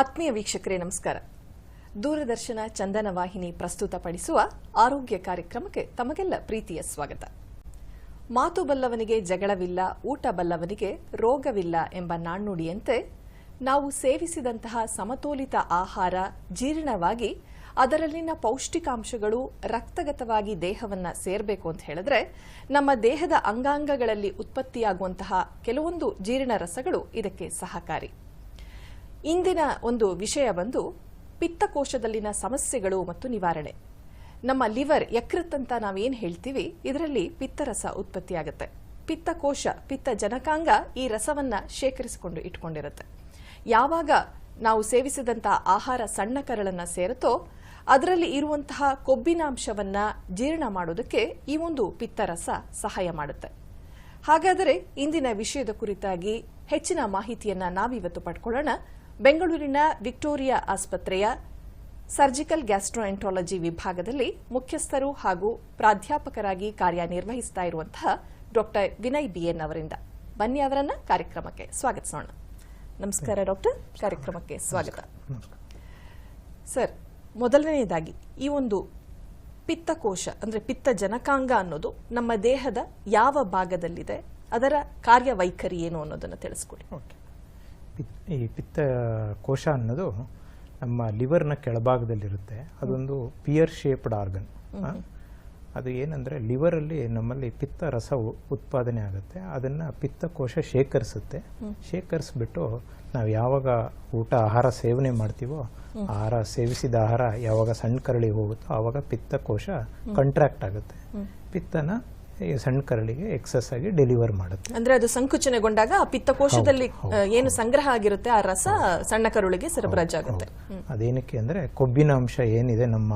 ಆತ್ಮೀಯ ವೀಕ್ಷಕರೇ, ನಮಸ್ಕಾರ. ದೂರದರ್ಶನ ಚಂದನ ವಾಹಿನಿ ಪ್ರಸ್ತುತಪಡಿಸುವ ಆರೋಗ್ಯ ಕಾರ್ಯಕ್ರಮಕ್ಕೆ ತಮಗೆಲ್ಲ ಪ್ರೀತಿಯ ಸ್ವಾಗತ. ಮಾತು ಬಲ್ಲವನಿಗೆ ಜಗಳವಿಲ್ಲ, ಊಟ ಬಲ್ಲವನಿಗೆ ರೋಗವಿಲ್ಲ ಎಂಬ ನಾಣ್ಣುಡಿಯಂತೆ ನಾವು ಸೇವಿಸಿದಂತಹ ಸಮತೋಲಿತ ಆಹಾರ ಜೀರ್ಣವಾಗಿ ಅದರಲ್ಲಿನ ಪೌಷ್ಟಿಕಾಂಶಗಳು ರಕ್ತಗತವಾಗಿ ದೇಹವನ್ನ ಸೇರಬೇಕು ಅಂತ ಹೇಳಿದ್ರೆ ನಮ್ಮ ದೇಹದ ಅಂಗಾಂಗಗಳಲ್ಲಿ ಉತ್ಪತ್ತಿಯಾಗುವಂತಹ ಕೆಲವೊಂದು ಜೀರ್ಣ ರಸಗಳು ಇದಕ್ಕೆ ಸಹಕಾರಿ. ಇಂದಿನ ಒಂದು ವಿಷಯ ಬಂದು ಪಿತ್ತಕೋಶದಲ್ಲಿನ ಸಮಸ್ಯೆಗಳು ಮತ್ತು ನಿವಾರಣೆ. ನಮ್ಮ ಲಿವರ್ ಯಕೃತ್ ಅಂತ ನಾವೇನ್ ಹೇಳ್ತೀವಿ, ಇದರಲ್ಲಿ ಪಿತ್ತರಸ ಉತ್ಪತ್ತಿಯಾಗುತ್ತೆ. ಪಿತ್ತಕೋಶ, ಪಿತ್ತ ಜನಕಾಂಗ ಈ ರಸವನ್ನ ಶೇಖರಿಸಿಕೊಂಡು ಇಟ್ಕೊಂಡಿರುತ್ತೆ. ಯಾವಾಗ ನಾವು ಸೇವಿಸಿದಂತಹ ಆಹಾರ ಸಣ್ಣ ಕರಳನ್ನು ಸೇರುತ್ತೋ, ಅದರಲ್ಲಿ ಇರುವಂತಹ ಕೊಬ್ಬಿನಾಂಶವನ್ನ ಜೀರ್ಣ ಮಾಡೋದಕ್ಕೆ ಈ ಒಂದು ಪಿತ್ತರಸ ಸಹಾಯ ಮಾಡುತ್ತೆ. ಹಾಗಾದರೆ ಇಂದಿನ ವಿಷಯದ ಕುರಿತಾಗಿ ಹೆಚ್ಚಿನ ಮಾಹಿತಿಯನ್ನ ನಾವಿವತ್ತು ಪಡ್ಕೊಳ್ಳೋಣ. ಬೆಂಗಳೂರಿನ ವಿಕ್ಟೋರಿಯಾ ಆಸ್ಪತ್ರೆಯ ಸರ್ಜಿಕಲ್ ಗ್ಯಾಸ್ಟ್ರೋಎಂಟ್ರಾಲಜಿ ವಿಭಾಗದಲ್ಲಿ ಮುಖ್ಯಸ್ಥರು ಹಾಗೂ ಪ್ರಾಧ್ಯಾಪಕರಾಗಿ ಕಾರ್ಯನಿರ್ವಹಿಸ್ತಾ ಇರುವಂತಹ ಡಾಕ್ಟರ್ ವಿನಯ್ ಬಿಎನ್ ಅವರಿಂದ. ಬನ್ನಿ ಅವರನ್ನ ಕಾರ್ಯಕ್ರಮಕ್ಕೆ ಸ್ವಾಗತಿಸೋಣ ನಮಸ್ಕಾರ ಡಾಕ್ಟರ್. ಕಾರ್ಯಕ್ರಮಕ್ಕೆ ಸ್ವಾಗತ. ಸರ್, ಮೊದಲನೆಯದಾಗಿ ಈ ಒಂದು ಪಿತ್ತಕೋಶ, ಅಂದ್ರೆ ಪಿತ್ತ ಜನಕಾಂಗ ಅನ್ನೋದು ನಮ್ಮ ದೇಹದ ಯಾವ ಭಾಗದಲ್ಲಿದೆ, ಅದರ ಕಾರ್ಯವೈಖರಿ ಏನು ಅನ್ನೋದನ್ನ ತಿಳಿಸ್ಕೊಡಿ. ಓಕೆ. ಪಿತ್ ಈ ಪಿತ್ತ ಕೋಶ ಅನ್ನೋದು ನಮ್ಮ ಲಿವರ್ನ ಕೆಳಭಾಗದಲ್ಲಿರುತ್ತೆ. ಅದೊಂದು ಪಿಯರ್ ಶೇಪ್ಡ್ ಆರ್ಗನ್. ಅದು ಏನಂದರೆ ಲಿವರಲ್ಲಿ ನಮ್ಮಲ್ಲಿ ಪಿತ್ತ ರಸ ಉತ್ಪಾದನೆ ಆಗುತ್ತೆ. ಅದನ್ನು ಪಿತ್ತಕೋಶ ಶೇಖರಿಸುತ್ತೆ. ಶೇಖರಿಸ್ಬಿಟ್ಟು ನಾವು ಯಾವಾಗ ಊಟ ಆಹಾರ ಸೇವನೆ ಮಾಡ್ತೀವೋ ಆಹಾರ ಸೇವಿಸಿದ ಆಹಾರ ಯಾವಾಗ ಸಣ್ಣ ಕರಳಿ ಹೋಗುತ್ತೋ ಆವಾಗ ಪಿತ್ತಕೋಶ ಕಂಟ್ರಾಕ್ಟ್ ಆಗುತ್ತೆ. ಪಿತ್ತನ ಈ ಸಣ್ಣ ಕರಳಿಗೆ ಎಕ್ಸಸ್ ಆಗಿ ಡೆಲಿವರ್ ಮಾಡುತ್ತೆ. ಅಂದ್ರೆ ಅದು ಸಂಕುಚನೆಗೊಂಡಾಗ ಆ ಪಿತ್ತಕೋಶದಲ್ಲಿ ಏನು ಸಂಗ್ರಹ ಆಗಿರುತ್ತೆ ಆ ರಸ ಸಣ್ಣ ಕರುಳಿಗೆ ಸರಬರಾಜಾಗುತ್ತೆ ಆಗುತ್ತೆ. ಅದೇನಕ್ಕೆ ಅಂದರೆ ಕೊಬ್ಬಿನ ಅಂಶ ಏನಿದೆ ನಮ್ಮ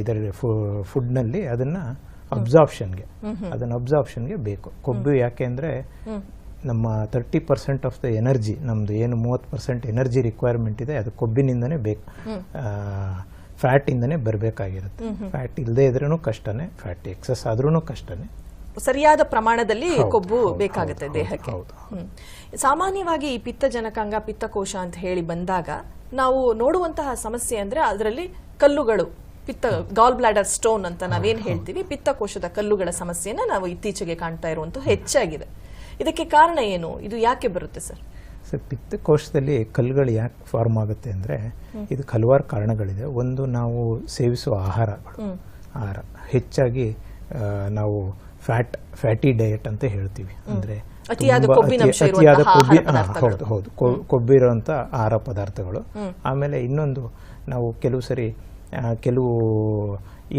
ಇದರ ಇದರಲ್ಲಿ ಫುಡ್ನಲ್ಲಿ ಅದನ್ನ ಅಬ್ಸಾರ್ಪ್ಷನ್ಗೆ ಅದನ್ನ ಅಬ್ಸಾರ್ಪ್ಷನ್ಗೆ ಬೇಕು. ಕೊಬ್ಬು ಯಾಕೆ ಅಂದರೆ ನಮ್ಮ thirty percent of the energy ನಮ್ದು ಏನು ಮೂವತ್ತು ಪರ್ಸೆಂಟ್ ಎನರ್ಜಿ ರಿಕ್ವೈರ್ಮೆಂಟ್ ಇದೆ ಅದು ಕೊಬ್ಬಿನಿಂದನೇ ಬೇಕು. ಫ್ಯಾಟ್ ಇಂದನೇ ಬರಬೇಕಾಗಿರುತ್ತೆ. ಫ್ಯಾಟ್ ಇಲ್ಲದೆ ಇದ್ರೂ ಕಷ್ಟನೇ ಫ್ಯಾಟ್ ಎಕ್ಸಸ್ ಆದ್ರೂ ಕಷ್ಟನೇ. ಸರಿಯಾದ ಪ್ರಮಾಣದಲ್ಲಿ ಕೊಬ್ಬು ಬೇಕಾಗುತ್ತೆ ದೇಹಕ್ಕೆ. ಸಾಮಾನ್ಯವಾಗಿ ಈ ಪಿತ್ತಜನಕಾಂಗ ಪಿತ್ತಕೋಶ ಅಂತ ಹೇಳಿ ಬಂದಾಗ ನಾವು ನೋಡುವಂತಹ ಸಮಸ್ಯೆ ಅಂದ್ರೆ ಅದರಲ್ಲಿ ಕಲ್ಲುಗಳು ಪಿತ್ತ ಗಾಲ್ ಬ್ಲಾಡರ್ ಸ್ಟೋನ್ ಅಂತ ನಾವೇನ್ ಹೇಳ್ತೀವಿ? ಪಿತ್ತಕೋಶದ ಕಲ್ಲುಗಳ ಸಮಸ್ಯೆಯನ್ನು ನಾವು ಇತ್ತೀಚೆಗೆ ಕಾಣ್ತಾ ಇರುವಂತಹ ಹೆಚ್ಚಾಗಿದೆ. ಇದಕ್ಕೆ ಕಾರಣ ಏನು? ಇದು ಯಾಕೆ ಬರುತ್ತೆ ಸರ್? ಸೊ ಪಿತ್ತಕೋಶದಲ್ಲಿ ಕಲ್ಲುಗಳು ಯಾಕೆ ಫಾರ್ಮ್ ಆಗುತ್ತೆ ಅಂದರೆ ಇದಕ್ಕೆ ಹಲವಾರು ಕಾರಣಗಳಿದೆ. ಒಂದು ನಾವು ಸೇವಿಸುವ ಆಹಾರಗಳು ಆಹಾರ. ಹೆಚ್ಚಾಗಿ ನಾವು ಫ್ಯಾಟ್ ಫ್ಯಾಟಿ ಡಯಟ್ ಅಂತ ಹೇಳ್ತೀವಿ. ಅಂದರೆ ಅತಿಯಾದ ಕೊಬ್ಬಿ ಹೌದು ಹೌದು. ಕೊಬ್ಬಿರುವಂಥ ಆಹಾರ ಪದಾರ್ಥಗಳು. ಆಮೇಲೆ ಇನ್ನೊಂದು ನಾವು ಕೆಲವು ಸರಿ ಕೆಲವು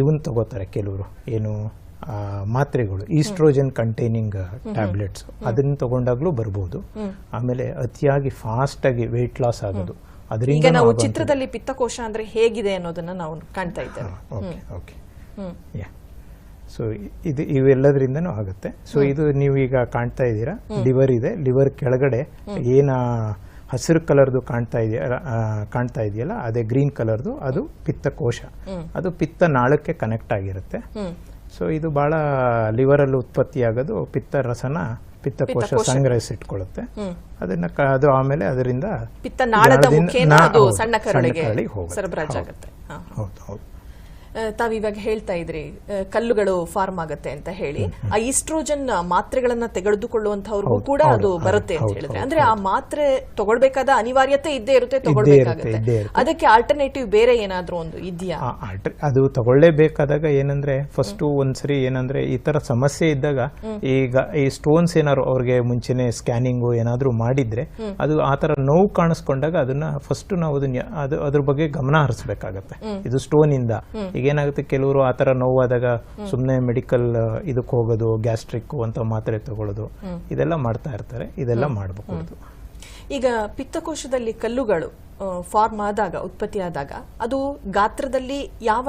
ಇವನ್ ತಗೋತಾರೆ ಕೆಲವರು. ಏನು ಮಾತ್ರೆಗಳು ಈಸ್ಟ್ರೋಜನ್ ಕಂಟೈನಿಂಗ್ ಟ್ಯಾಬ್ಲೆಟ್ಸ್ ಅದನ್ನ ತಗೊಂಡಾಗ್ಲೂ ಬರ್ಬೋದು. ಆಮೇಲೆ ಅತಿಯಾಗಿ ಫಾಸ್ಟ್ ಆಗಿ ವೆಯ್ಟ್ ಲಾಸ್ ಆಗೋದು. ಅದರಿಂದ ನಾವು ಚಿತ್ರದಲ್ಲಿ ಪಿತ್ತಕೋಶ ಅಂದ್ರೆ ಹೇಗಿದೆ ಅನ್ನೋದನ್ನ ನಾವು ಕಾಣ್ತಾ ಇದ್ದೇವೆ. ಓಕೆ ಓಕೆ ಯಾ ಸೊ ಇದು ಇವೆಲ್ಲದರಿಂದನೂ ಆಗುತ್ತೆ. ಸೊ ಇದು ನೀವು ಈಗ ಕಾಣ್ತಾ ಇದ್ದೀರಾ? ಲಿವರ್ ಇದೆ. ಲಿವರ್ ಕೆಳಗಡೆ ಏನ ಹಸಿರು ಕಲರ್ದು ಕಾಣ್ತಾ ಇದೆಯ? ಕಾಣ್ತಾ ಇದೆಯಲ್ಲ ಅದೇ ಗ್ರೀನ್ ಕಲರ್ದು ಅದು ಪಿತ್ತಕೋಶ. ಅದು ಪಿತ್ತ ನಾಳಕ್ಕೆ ಕನೆಕ್ಟ್ ಆಗಿರುತ್ತೆ. ಸೊ ಇದು ಬಹಳ ಲಿವರಲ್ಲಿ ಉತ್ಪತ್ತಿಯಾಗೋದು ಪಿತ್ತ ರಸನ ಪಿತ್ತಕೋಶ ಸಂಗ್ರಹಿಸಿಟ್ಕೊಳ್ಳುತ್ತೆ. ಅದನ್ನ ಅದು ಆಮೇಲೆ ಅದರಿಂದ ಸಣ್ಣ ಕರಳಿಗೆ ಹೋಗುತ್ತೆ. ಹೌದು ಹೌದು. ತಾವಿವಾಗ ಹೇಳ್ತಾ ಇದ್ರಿ ಕಲ್ಲುಗಳು ಫಾರ್ಮ್ ಆಗುತ್ತೆ ಅಂತ ಹೇಳಿ. ಆ ಈಸ್ಟ್ರೋಜನ್ ಮಾತ್ರೆಗಳನ್ನ ತೆಗೆದುಕೊಳ್ಳುವಂತವ್ರಿಗೂ ಕೂಡ ಅದು ಬರುತ್ತೆ ಅಂತ ಹೇಳಿದ್ರೆ. ಅಂದ್ರೆ ಆ ಮಾತ್ರೆ ತಗೊಳ್ಬೇಕಾದ ಅನಿವಾರ್ಯತೆ ಇದ್ದೇ ಇರುತ್ತೆ ತಗೊಳ್ಬೇಕಾಗುತ್ತೆ. ಅದಕ್ಕೆ ಆಲ್ಟರ್ನೇಟಿವ್ ಬೇರೆ ಏನಾದ್ರೂ ಒಂದು ಇದೆಯಾ? ಅದು ತಗೊಳ್ಳೇಬೇಕಾದಾಗ ಏನಂದ್ರೆ ಫಸ್ಟ್ ಒಂದ್ಸರಿ ಏನಂದ್ರೆ ಈ ತರ ಸಮಸ್ಯೆ ಇದ್ದಾಗ ಈಗ ಈ ಸ್ಟೋನ್ಸ್ ಏನಾದ್ರು ಅವ್ರಿಗೆ ಮುಂಚೆನೆ ಸ್ಕ್ಯಾನಿಂಗ್ ಏನಾದ್ರು ಮಾಡಿದ್ರೆ ಅದು ಆ ತರ ನೋವು ಕಾಣಿಸ್ಕೊಂಡಾಗ ಅದನ್ನ ಫಸ್ಟ್ ನಾವು ಅದನ್ನ ಅದ್ರ ಬಗ್ಗೆ ಗಮನ ಹರಿಸ್ಬೇಕಾಗತ್ತೆ. ಇದು ಸ್ಟೋನ್ ಇಂದ. ಈಗ ಏನಾಗುತ್ತೆ ಕೆಲವರು ಆ ತರ ನೋವಾದಾಗ ಸುಮ್ಮನೆ ಮೆಡಿಕಲ್ ಇದಕ್ಕೆ ಹೋಗೋದು ಗ್ಯಾಸ್ಟ್ರಿಕ್ ಅಂತ ಮಾತ್ರೆ ತಗೊಳ್ಳೋದು ಇದೆಲ್ಲ ಮಾಡ್ತಾ ಇರ್ತಾರೆ. ಇದೆಲ್ಲ ಮಾಡಬಹುದು ಈಗ ಪಿತ್ತಕೋಶದಲ್ಲಿ ಕಲ್ಲುಗಳು ಫಾರ್ಮ್ ಆದಾಗ ಉತ್ಪತ್ತಿ ಆದಾಗ ಅದು ಗಾತ್ರದಲ್ಲಿ ಯಾವ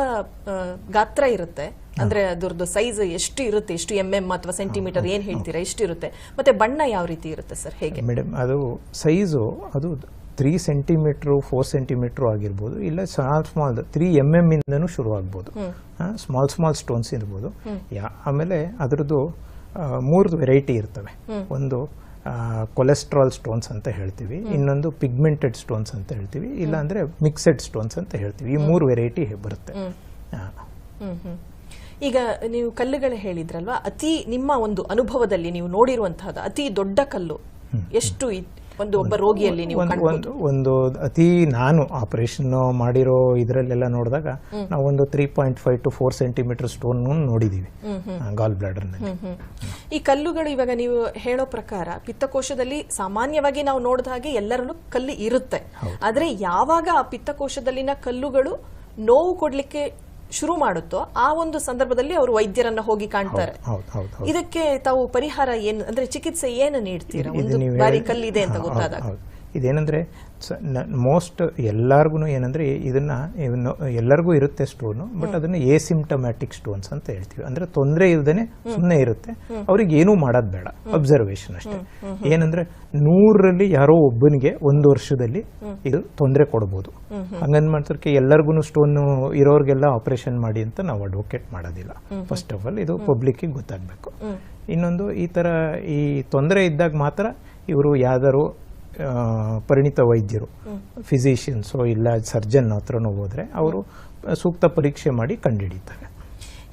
ಗಾತ್ರ ಇರುತ್ತೆ? ಅಂದ್ರೆ ಅದರದ್ದು ಸೈಜ್ ಎಷ್ಟು ಇರುತ್ತೆ? ಎಷ್ಟು ಎಂ ಎಂ ಅಥವಾ ಸೆಂಟಿಮೀಟರ್ ಏನ್ ಹೇಳ್ತೀರಾ? ಎಷ್ಟು ಇರುತ್ತೆ ಮತ್ತೆ ಬಣ್ಣ ಯಾವ ರೀತಿ ಇರುತ್ತೆ ಸರ್? ಹೇಗೆ? ಮೇಡಮ್ ಅದು ಸೈಜು ಅದು ತ್ರೀ ಸೆಂಟಿಮೀಟ್ರು ಫೋರ್ ಸೆಂಟಿಮೀಟ್ರು ಆಗಿರ್ಬೋದು ಇಲ್ಲ small small three M M ಇಂದನೂ ಶುರು ಆಗ್ಬೋದು ಸ್ಮಾಲ್ ಸ್ಮಾಲ್ ಸ್ಟೋನ್ಸ್ ಇರ್ಬೋದು. ಯಾ ಆಮೇಲೆ ಅದರದ್ದು ಮೂರು ವೆರೈಟಿ ಇರ್ತವೆ. ಒಂದು ಕೊಲೆಸ್ಟ್ರಾಲ್ ಸ್ಟೋನ್ಸ್ ಅಂತ ಹೇಳ್ತೀವಿ ಇನ್ನೊಂದು ಪಿಗ್ಮೆಂಟೆಡ್ ಸ್ಟೋನ್ಸ್ ಅಂತ ಹೇಳ್ತೀವಿ ಇಲ್ಲ ಅಂದ್ರೆ ಮಿಕ್ಸೆಡ್ ಸ್ಟೋನ್ಸ್ ಅಂತ ಹೇಳ್ತೀವಿ. ಈ ಮೂರು ವೆರೈಟಿ ಬರುತ್ತೆ. ಈಗ ನೀವು ಕಲ್ಲುಗಳು ಹೇಳಿದ್ರಲ್ವಾ ಅತಿ ನಿಮ್ಮ ಒಂದು ಅನುಭವದಲ್ಲಿ ನೀವು ನೋಡಿರುವಂತಹದ್ದು ಅತಿ ದೊಡ್ಡ ಕಲ್ಲು ಎಷ್ಟು ಒಂದು ಒಬ್ಬ ರೋಗಿಯಲ್ಲಿ ನೀವು ಒಂದು ಅತಿ ನಾನು ಆಪರೇಷನ್ ಮಾಡಿರೋ ಇದರಲ್ಲೆಲ್ಲ ನೋಡಿದಾಗ ನಾವು ಒಂದು three point five to four centimetre stone ನೋಡಿದೀವಿ. ಗಾಲ್ ಬ್ಲಾಡರ್ನಲ್ಲಿ ಹ್ಮ್. ಈ ಕಲ್ಲುಗಳು ಇವಾಗ ನೀವು ಹೇಳೋ ಪ್ರಕಾರ ಪಿತ್ತಕೋಶದಲ್ಲಿ ಸಾಮಾನ್ಯವಾಗಿ ನಾವು ನೋಡಿದ ಹಾಗೆ ಎಲ್ಲರಲ್ಲೂ ಕಲ್ಲು ಇರುತ್ತೆ. ಆದ್ರೆ ಯಾವಾಗ ಆ ಪಿತ್ತಕೋಶದಲ್ಲಿನ ಕಲ್ಲುಗಳು ನೋವು ಕೊಡ್ಲಿಕ್ಕೆ ಶುರು ಮಾಡುತ್ತೋ ಆ ಒಂದು ಸಂದರ್ಭದಲ್ಲಿ ಅವರು ವೈದ್ಯರನ್ನ ಹೋಗಿ ಕಾಣ್ತಾರೆ. ಇದಕ್ಕೆ ತಾವು ಪರಿಹಾರ ಏನು ಅಂದ್ರೆ ಚಿಕಿತ್ಸೆ ಏನು ನೀಡ್ತೀರಾ? ಒಂದು ಬಾರಿ ಕಲ್ಲಿದೆ ಅಂತ ಗೊತ್ತಾದಾಗ. ಹೌದು. ಮೋಸ್ಟ್ ಎಲ್ಲರಿಗೂ ಏನಂದ್ರೆ ಇದನ್ನ ಇವ್ನು ಎಲ್ಲರಿಗೂ ಇರುತ್ತೆ ಸ್ಟೋನು ಬಟ್ ಅದನ್ನ ಎಸಿಂಟಮ್ಯಾಟಿಕ್ ಸ್ಟೋನ್ಸ್ ಅಂತ ಹೇಳ್ತೀವಿ. ಅಂದ್ರೆ ತೊಂದರೆ ಇಲ್ದೇನೆ ಸುಮ್ಮನೆ ಇರುತ್ತೆ. ಅವ್ರಿಗೆ ಏನೂ ಮಾಡೋದು ಬೇಡ. ಅಬ್ಸರ್ವೇಷನ್ ಅಷ್ಟೇ. ಏನಂದ್ರೆ ನೂರರಲ್ಲಿ ಯಾರೋ ಒಬ್ಬನಿಗೆ ಒಂದು ವರ್ಷದಲ್ಲಿ ಇದು ತೊಂದರೆ ಕೊಡ್ಬೋದು. ಹಂಗನ್ ಮಾಡ್ತಾರೆ ಎಲ್ಲರಿಗೂ ಸ್ಟೋನ್ ಇರೋರಿಗೆಲ್ಲ ಆಪರೇಷನ್ ಮಾಡಿ ಅಂತ ನಾವು ಅಡ್ವೊಕೇಟ್ ಮಾಡೋದಿಲ್ಲ. ಫಸ್ಟ್ ಆಫ್ ಆಲ್ ಇದು ಪಬ್ಲಿಕ್ಕಿಗೆ ಗೊತ್ತಾಗಬೇಕು. ಇನ್ನೊಂದು ಈ ತರ ಈ ತೊಂದರೆ ಇದ್ದಾಗ ಮಾತ್ರ ಇವರು ಯಾವ್ದಾರು ಪರಿಣಿತ ವೈದ್ಯರು ಫಿಸಿಷಿಯನ್ಸು ಇಲ್ಲ ಸರ್ಜನ್ ಹತ್ರನೂ ಹೋದರೆ ಅವರು ಸೂಕ್ತ ಪರೀಕ್ಷೆ ಮಾಡಿ ಕಂಡುಹಿಡಿತಾರೆ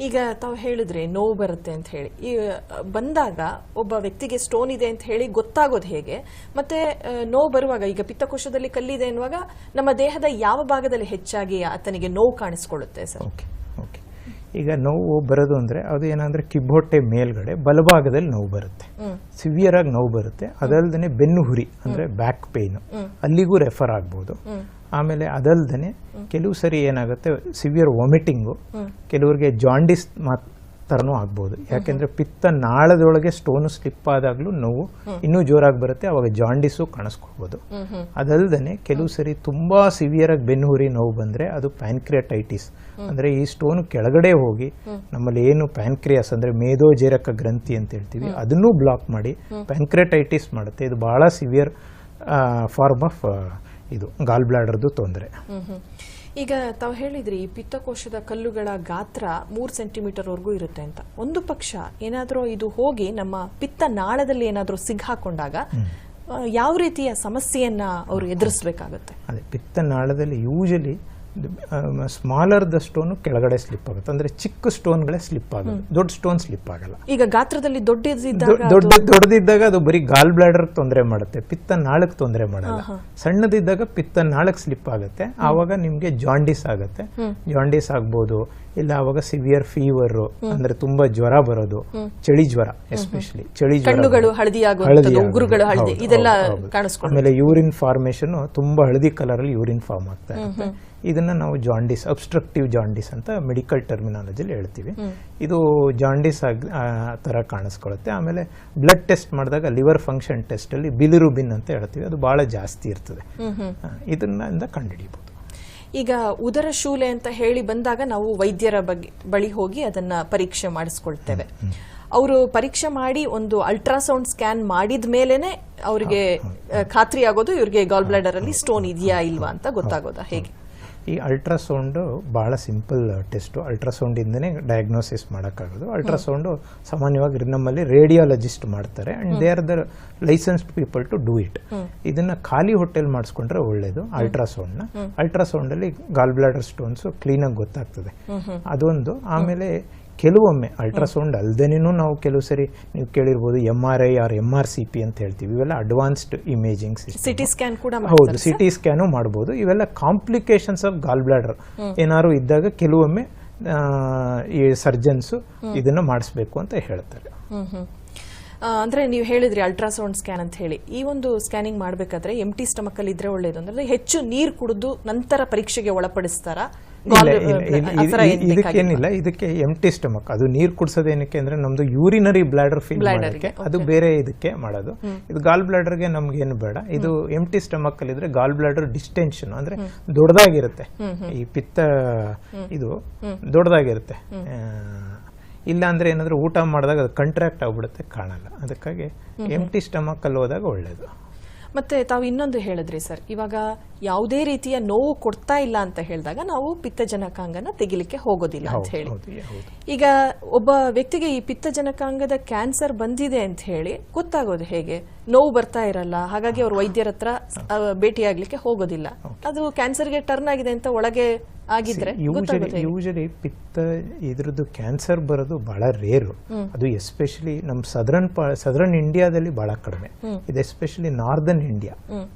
ಈಗ ತಾವು ಹೇಳಿದ್ರೆ ನೋವು ಬರುತ್ತೆ ಅಂತ ಹೇಳಿ. ಈ ಬಂದಾಗ ಒಬ್ಬ ವ್ಯಕ್ತಿಗೆ ಸ್ಟೋನ್ ಇದೆ ಅಂತ ಹೇಳಿ ಗೊತ್ತಾಗೋದು ಹೇಗೆ? ಮತ್ತೆ ನೋವು ಬರುವಾಗ ಈಗ ಪಿತ್ತಕೋಶದಲ್ಲಿ ಕಲ್ಲಿದೆ ಎನ್ನುವಾಗ ನಮ್ಮ ದೇಹದ ಯಾವ ಭಾಗದಲ್ಲಿ ಹೆಚ್ಚಾಗಿ ಆತನಿಗೆ ನೋವು ಕಾಣಿಸ್ಕೊಳ್ಳುತ್ತೆ ಸರ್? ಓಕೆ ಓಕೆ ಈಗ ನೋವು ಬರೋದು ಅಂದರೆ ಅದು ಏನಂದರೆ ಕಿಬ್ಬೊಟ್ಟೆ ಮೇಲ್ಗಡೆ ಬಲಭಾಗದಲ್ಲಿ ನೋವು ಬರುತ್ತೆ. ಸಿವಿಯರ್ ಆಗಿ ನೋವು ಬರುತ್ತೆ. ಅದಲ್ದೇ ಬೆನ್ನು ಹುರಿ ಅಂದರೆ ಬ್ಯಾಕ್ ಪೇಯ್ನು ಅಲ್ಲಿಗೂ ರೆಫರ್ ಆಗ್ಬೋದು. ಆಮೇಲೆ ಅದಲ್ದೇ ಕೆಲವು ಸರಿ ಏನಾಗುತ್ತೆ ಸಿವಿಯರ್ ವಾಮಿಟಿಂಗು ಕೆಲವರಿಗೆ ಜಾಂಡಿಸ್ ಮಾತ್ರನೂ ಆಗ್ಬೋದು. ಯಾಕೆಂದ್ರೆ ಪಿತ್ತ ನಾಳದೊಳಗೆ ಸ್ಟೋನು ಸ್ಲಿಪ್ ಆದಾಗಲೂ ನೋವು ಇನ್ನೂ ಜೋರಾಗಿ ಬರುತ್ತೆ ಅವಾಗ ಜಾಂಡಿಸು ಕಾಣಿಸ್ಕೊಳ್ಬೋದು ಅದಲ್ದೇ ಕೆಲವು ಸರಿ ತುಂಬಾ ಸಿವಿಯರ್ ಆಗಿ ಬೆನ್ನುಹುರಿ ನೋವು ಬಂದ್ರೆ ಅದು ಪ್ಯಾನ್ಕ್ರಿಯಾಟೈಟಿಸ್ ಅಂದ್ರೆ ಈ ಸ್ಟೋನ್ ಕೆಳಗಡೆ ಹೋಗಿ ನಮ್ಮಲ್ಲಿ ಏನು ಪ್ಯಾನ್ಕ್ರಿಯಾಸ್ ಅಂದ್ರೆ ಮೇದೋಜೇರಕ ಗ್ರಂಥಿ ಅಂತ ಹೇಳ್ತೀವಿ ಅದನ್ನೂ ಬ್ಲಾಕ್ ಮಾಡಿ ಪ್ಯಾಂಕ್ರೆಟೈಟಿಸ್ ಮಾಡುತ್ತೆ. ಇದು ಭಾಳ ಸಿವಿಯರ್ ಫಾರ್ಮ್ ಆಫ್ ಇದು ಗಾಲ್ ಬ್ಲಾಡರ್ದು ತೊಂದರೆ. ಈಗ ತಾವು ಹೇಳಿದ್ರಿ ಈ ಪಿತ್ತಕೋಶದ ಕಲ್ಲುಗಳ ಗಾತ್ರ ಮೂರ್ ಸೆಂಟಿಮೀಟರ್ ವರೆಗೂ ಇರುತ್ತೆ ಅಂತ. ಒಂದು ಪಕ್ಷ ಏನಾದರೂ ಇದು ಹೋಗಿ ನಮ್ಮ ಪಿತ್ತ ನಾಳದಲ್ಲಿ ಏನಾದರೂ ಸಿಗ್ಹಾಕೊಂಡಾಗ ಯಾವ ರೀತಿಯ ಸಮಸ್ಯೆಯನ್ನ ಅವರು ಎದುರಿಸಬೇಕಾಗುತ್ತೆ? ಅದೇ ಪಿತ್ತ ನಾಳದಲ್ಲಿ ಯೂಶಲಿ ಸ್ಮಾಲರ್ ದ ಸ್ಟೋನು ಕೆಳಗಡೆ ಸ್ಲಿಪ್ ಆಗುತ್ತೆ. ಅಂದ್ರೆ ಚಿಕ್ಕ ಸ್ಟೋನ್ಗಳೇ ಸ್ಲಿಪ್ ಆಗುತ್ತೆ ದೊಡ್ಡ ಸ್ಟೋನ್ ಸ್ಲಿಪ್ ಆಗಲ್ಲ. ಈಗ ಗಾತ್ರದಲ್ಲಿ ದೊಡ್ಡದಿದ್ದಾಗ ದೊಡ್ಡ ದೊಡ್ಡದಿದ್ದಾಗ ಅದು ಬರೀ ಗಾಲ್ ಬ್ಲಾಡರ್ ತೊಂದರೆ ಮಾಡುತ್ತೆ. ಪಿತ್ತ ನಾಳಕ್ ತೊಂದರೆ ಮಾಡಲ್ಲ. ಸಣ್ಣದಿದ್ದಾಗ ಪಿತ್ತ ನಾಳಕ್ ಸ್ಲಿಪ್ ಆಗುತ್ತೆ. ಆವಾಗ ನಿಮ್ಗೆ ಜಾಂಡಿಸ್ ಆಗುತ್ತೆ. ಜಾಂಡಿಸ್ ಆಗ್ಬೋದು. ಇಲ್ಲ ಆವಾಗ ಸಿವಿಯರ್ ಫೀವರ್ ಅಂದ್ರೆ ತುಂಬಾ ಜ್ವರ ಬರೋದು. ಚಳಿ ಜ್ವರ ಎಸ್ಪೆಷಲಿ ಚಳಿ ಜ್ವರ ಹಳದಿ ಆಗೋದು. ಉಗುರುಗಳು ಹಳದಿ, ಇದೆಲ್ಲ. ಆಮೇಲೆ ಯೂರಿನ್ ಫಾರ್ಮೇಶನ್ ತುಂಬಾ ಹಳದಿ ಕಲರ್ ಅಲ್ಲಿ ಯೂರಿನ್ ಫಾರ್ಮ್ ಆಗ್ತಾ ಇರುತ್ತೆ. ಇದನ್ನ ನಾವು ಜಾಂಡಿಸ್ ಅಬ್ಸ್ಟ್ರಕ್ಟಿವ್ ಜಾಂಡಿಸ್ ಅಂತ ಮೆಡಿಕಲ್ ಟರ್ಮಿನಾಲಜಿಲಿ ಹೇಳ್ತೀವಿ. ಇದು ಜಾಂಡಿಸ್ ಆಗಿ ಆ ತರ ಕಾಣಿಸ್ಕೊಳ್ಳುತ್ತೆ. ಆಮೇಲೆ ಬ್ಲಡ್ ಟೆಸ್ಟ್ ಮಾಡಿದಾಗ ಲಿವರ್ ಫಂಕ್ಷನ್ ಟೆಸ್ಟಲ್ಲಿ ಬಿಲಿರುಬಿನ್ ಅಂತ ಹೇಳ್ತೀವಿ. ಅದು ಭಾಳ ಜಾಸ್ತಿ ಇರ್ತದೆ. ಇದನ್ನಿಂದ ಇದನ್ನ ಕಂಡುಹಿಡಿಯಬಹುದು. ಈಗ ಉದರ ಶೂಲೆ ಅಂತ ಹೇಳಿ ಬಂದಾಗ ನಾವು ವೈದ್ಯರ ಬಗ್ಗೆ ಬಳಿ ಹೋಗಿ ಅದನ್ನ ಪರೀಕ್ಷೆ ಮಾಡಿಸ್ಕೊಳ್ತೇವೆ. ಅವರು ಪರೀಕ್ಷೆ ಮಾಡಿ ಒಂದು ಅಲ್ಟ್ರಾಸೌಂಡ್ ಸ್ಕ್ಯಾನ್ ಮಾಡಿದ ಮೇಲೆನೆ ಅವರಿಗೆ ಖಾತ್ರಿ ಆಗೋದು ಇವ್ರಿಗೆ ಗಾಲ್ ಬ್ಲಾಡರ್ ಅಲ್ಲಿ ಸ್ಟೋನ್ ಇದೆಯಾ ಇಲ್ವಾ ಅಂತ ಗೊತ್ತಾಗೋದಾ ಹೇಗೆ? ಈ ಅಲ್ಟ್ರಾಸೌಂಡು ಭಾಳ ಸಿಂಪಲ್ ಟೆಸ್ಟು. ಅಲ್ಟ್ರಾಸೌಂಡಿಂದನೇ ಡಯಾಗ್ನೋಸಿಸ್ ಮಾಡೋಕ್ಕಾಗೋದು. ಅಲ್ಟ್ರಾಸೌಂಡು ಸಾಮಾನ್ಯವಾಗಿ ನಮ್ಮಲ್ಲಿ ರೇಡಿಯಾಲಜಿಸ್ಟ್ ಮಾಡ್ತಾರೆ and they are the licensed people to do it ಇದನ್ನ ಖಾಲಿ ಹೊಟ್ಟೆಲ್ ಮಾಡಿಸ್ಕೊಂಡ್ರೆ ಒಳ್ಳೇದು ಅಲ್ಟ್ರಾಸೌಂಡ್ನ. ಅಲ್ಟ್ರಾಸೌಂಡಲ್ಲಿ ಗಾಲ್ ಬ್ಲಾಡರ್ ಸ್ಟೋನ್ಸು ಕ್ಲೀನಾಗಿ ಗೊತ್ತಾಗ್ತದೆ. ಅದೊಂದು. ಆಮೇಲೆ ಕೆಲವೊಮ್ಮೆ ಅಲ್ಟ್ರಾಸೌಂಡ್ ಅಲ್ದೇನೂ ನಾವು ಕೆಲವು ಸರಿ ನೀವು ಕೇಳಿರ್ಬೋದು M R I R M R C P ಅಂತ ಹೇಳ್ತೀವಿ. ಇವೆಲ್ಲ ಅಡ್ವಾನ್ಸ್ಡ್ ಇಮೇಜಿಂಗ್ ಸಿಟಿ ಸ್ಕ್ಯಾನ್ ಕೂಡ ಹೌದು ಸಿಟಿ ಸ್ಕ್ಯಾನು ಮಾಡ್ಬೋದು. ಇವೆಲ್ಲ ಕಾಂಪ್ಲಿಕೇಶನ್ಸ್ ಆಫ್ ಗಾಲ್ ಬ್ಲಾಡರ್ ಏನಾದ್ರು ಇದ್ದಾಗ ಕೆಲವೊಮ್ಮೆ ಈ ಸರ್ಜನ್ಸು ಇದನ್ನು ಮಾಡಿಸ್ಬೇಕು ಅಂತ ಹೇಳ್ತಾರೆ. ಅಂದ್ರೆ ನೀವು ಹೇಳಿದ್ರಿ ಅಲ್ಟ್ರಾಸೌಂಡ್ ಸ್ಕ್ಯಾನ್ ಅಂತ ಹೇಳಿ. ಈ ಒಂದು ಸ್ಕ್ಯಾನಿಂಗ್ ಮಾಡಬೇಕಾದ್ರೆ ಎಂ ಟಿ ಸ್ಟಮಕ್ ಅಲ್ಲಿ ಇದ್ರೆ ಒಳ್ಳೇದು. ಅಂದ್ರೆ ಹೆಚ್ಚು ನೀರು ಕುಡಿದು ನಂತರ ಪರೀಕ್ಷೆಗೆ ಒಳಪಡಿಸ್ತಾರ? ಇಲ್ಲ, ಏನಿಲ್ಲ ಇಲ್ಲ, ಇದಕ್ಕೇನಿಲ್ಲ ಇದಕ್ಕೆ ಎಂಟಿ ಸ್ಟಮಕ್ ಅದು ನೀರು ಕುಡ್ಸೋದೇನಕ್ಕೆ ಅಂದ್ರೆ ನಮ್ದು ಯೂರಿನರಿ ಬ್ಲಾಡರ್ ಫಿಲ್ ಮಾಡೋದಕ್ಕೆ ಅದು ಬೇರೆ ಇದಕ್ಕೆ ಮಾಡೋದು. ಇದು ಗಾಲ್ ಬ್ಲಾಡರ್ಗೆ ನಮ್ಗೆ ಏನು ಬೇಡ. ಇದು ಎಂಟಿ ಸ್ಟಮಕ್ ಅಲ್ಲಿ ಇದ್ರೆ ಗಾಲ್ ಬ್ಲಾಡರ್ ಡಿಸ್ಟೆನ್ಷನ್ ಅಂದ್ರೆ ದೊಡ್ಡದಾಗಿರುತ್ತೆ. ಈ ಪಿತ್ತ ಇದು ದೊಡ್ಡದಾಗಿರುತ್ತೆ. ಇಲ್ಲ ಅಂದ್ರೆ ಏನಾದ್ರೂ ಊಟ ಮಾಡಿದಾಗ ಅದು ಕಂಟ್ರಾಕ್ಟ್ ಆಗ್ಬಿಡುತ್ತೆ ಕಾಣಲ್ಲ. ಅದಕ್ಕಾಗಿ ಎಂಟಿ ಸ್ಟಮಕ್ ಅಲ್ಲಿ ಹೋದಾಗ ಒಳ್ಳೇದು. ಮತ್ತೆ ತಾವು ಇನ್ನೊಂದು ಹೇಳಿದ್ರಿ ಸರ್ ಇವಾಗ ಯಾವುದೇ ರೀತಿಯ ನೋವು ಕೊಡ್ತಾ ಇಲ್ಲ ಅಂತ ಹೇಳಿದಾಗ ನಾವು ಪಿತ್ತಜನಕಾಂಗನ ತೆಗಿಲಿಕ್ಕೆ ಹೋಗೋದಿಲ್ಲ ಅಂತ ಹೇಳಿ. ಈಗ ಒಬ್ಬ ವ್ಯಕ್ತಿಗೆ ಈ ಪಿತ್ತಜನಕಾಂಗದ ಕ್ಯಾನ್ಸರ್ ಬಂದಿದೆ ಅಂತ ಹೇಳಿ ಗೊತ್ತಾಗೋದು ಹೇಗೆ? ನೋವು ಬರ್ತಾ ಇರಲ್ಲ. ಹಾಗಾಗಿ ಅವ್ರು ವೈದ್ಯರ ಹತ್ರ ಭೇಟಿಯಾಗ್ಲಿಕ್ಕೆ ಹೋಗೋದಿಲ್ಲ. ಅದು ಕ್ಯಾನ್ಸರ್ಗೆ ಟರ್ನ್ ಆಗಿದೆ ಅಂತ ಒಳಗೆ ಆಗಿದ್ರೆ ಯೂಶಲಿ ಪಿತ್ತ ಇದ್ರದ್ದು ಕ್ಯಾನ್ಸರ್ ಬರೋದು ಬಹಳ ರೇರು ಅದು ಎಸ್ಪೆಷಲಿ ನಮ್ಮ ಸದರ್ನ್ ಸದರ್ನ್ ಇಂಡಿಯಾದಲ್ಲಿ ಬಹಳ ಕಡಿಮೆ. ಇದು especially northern India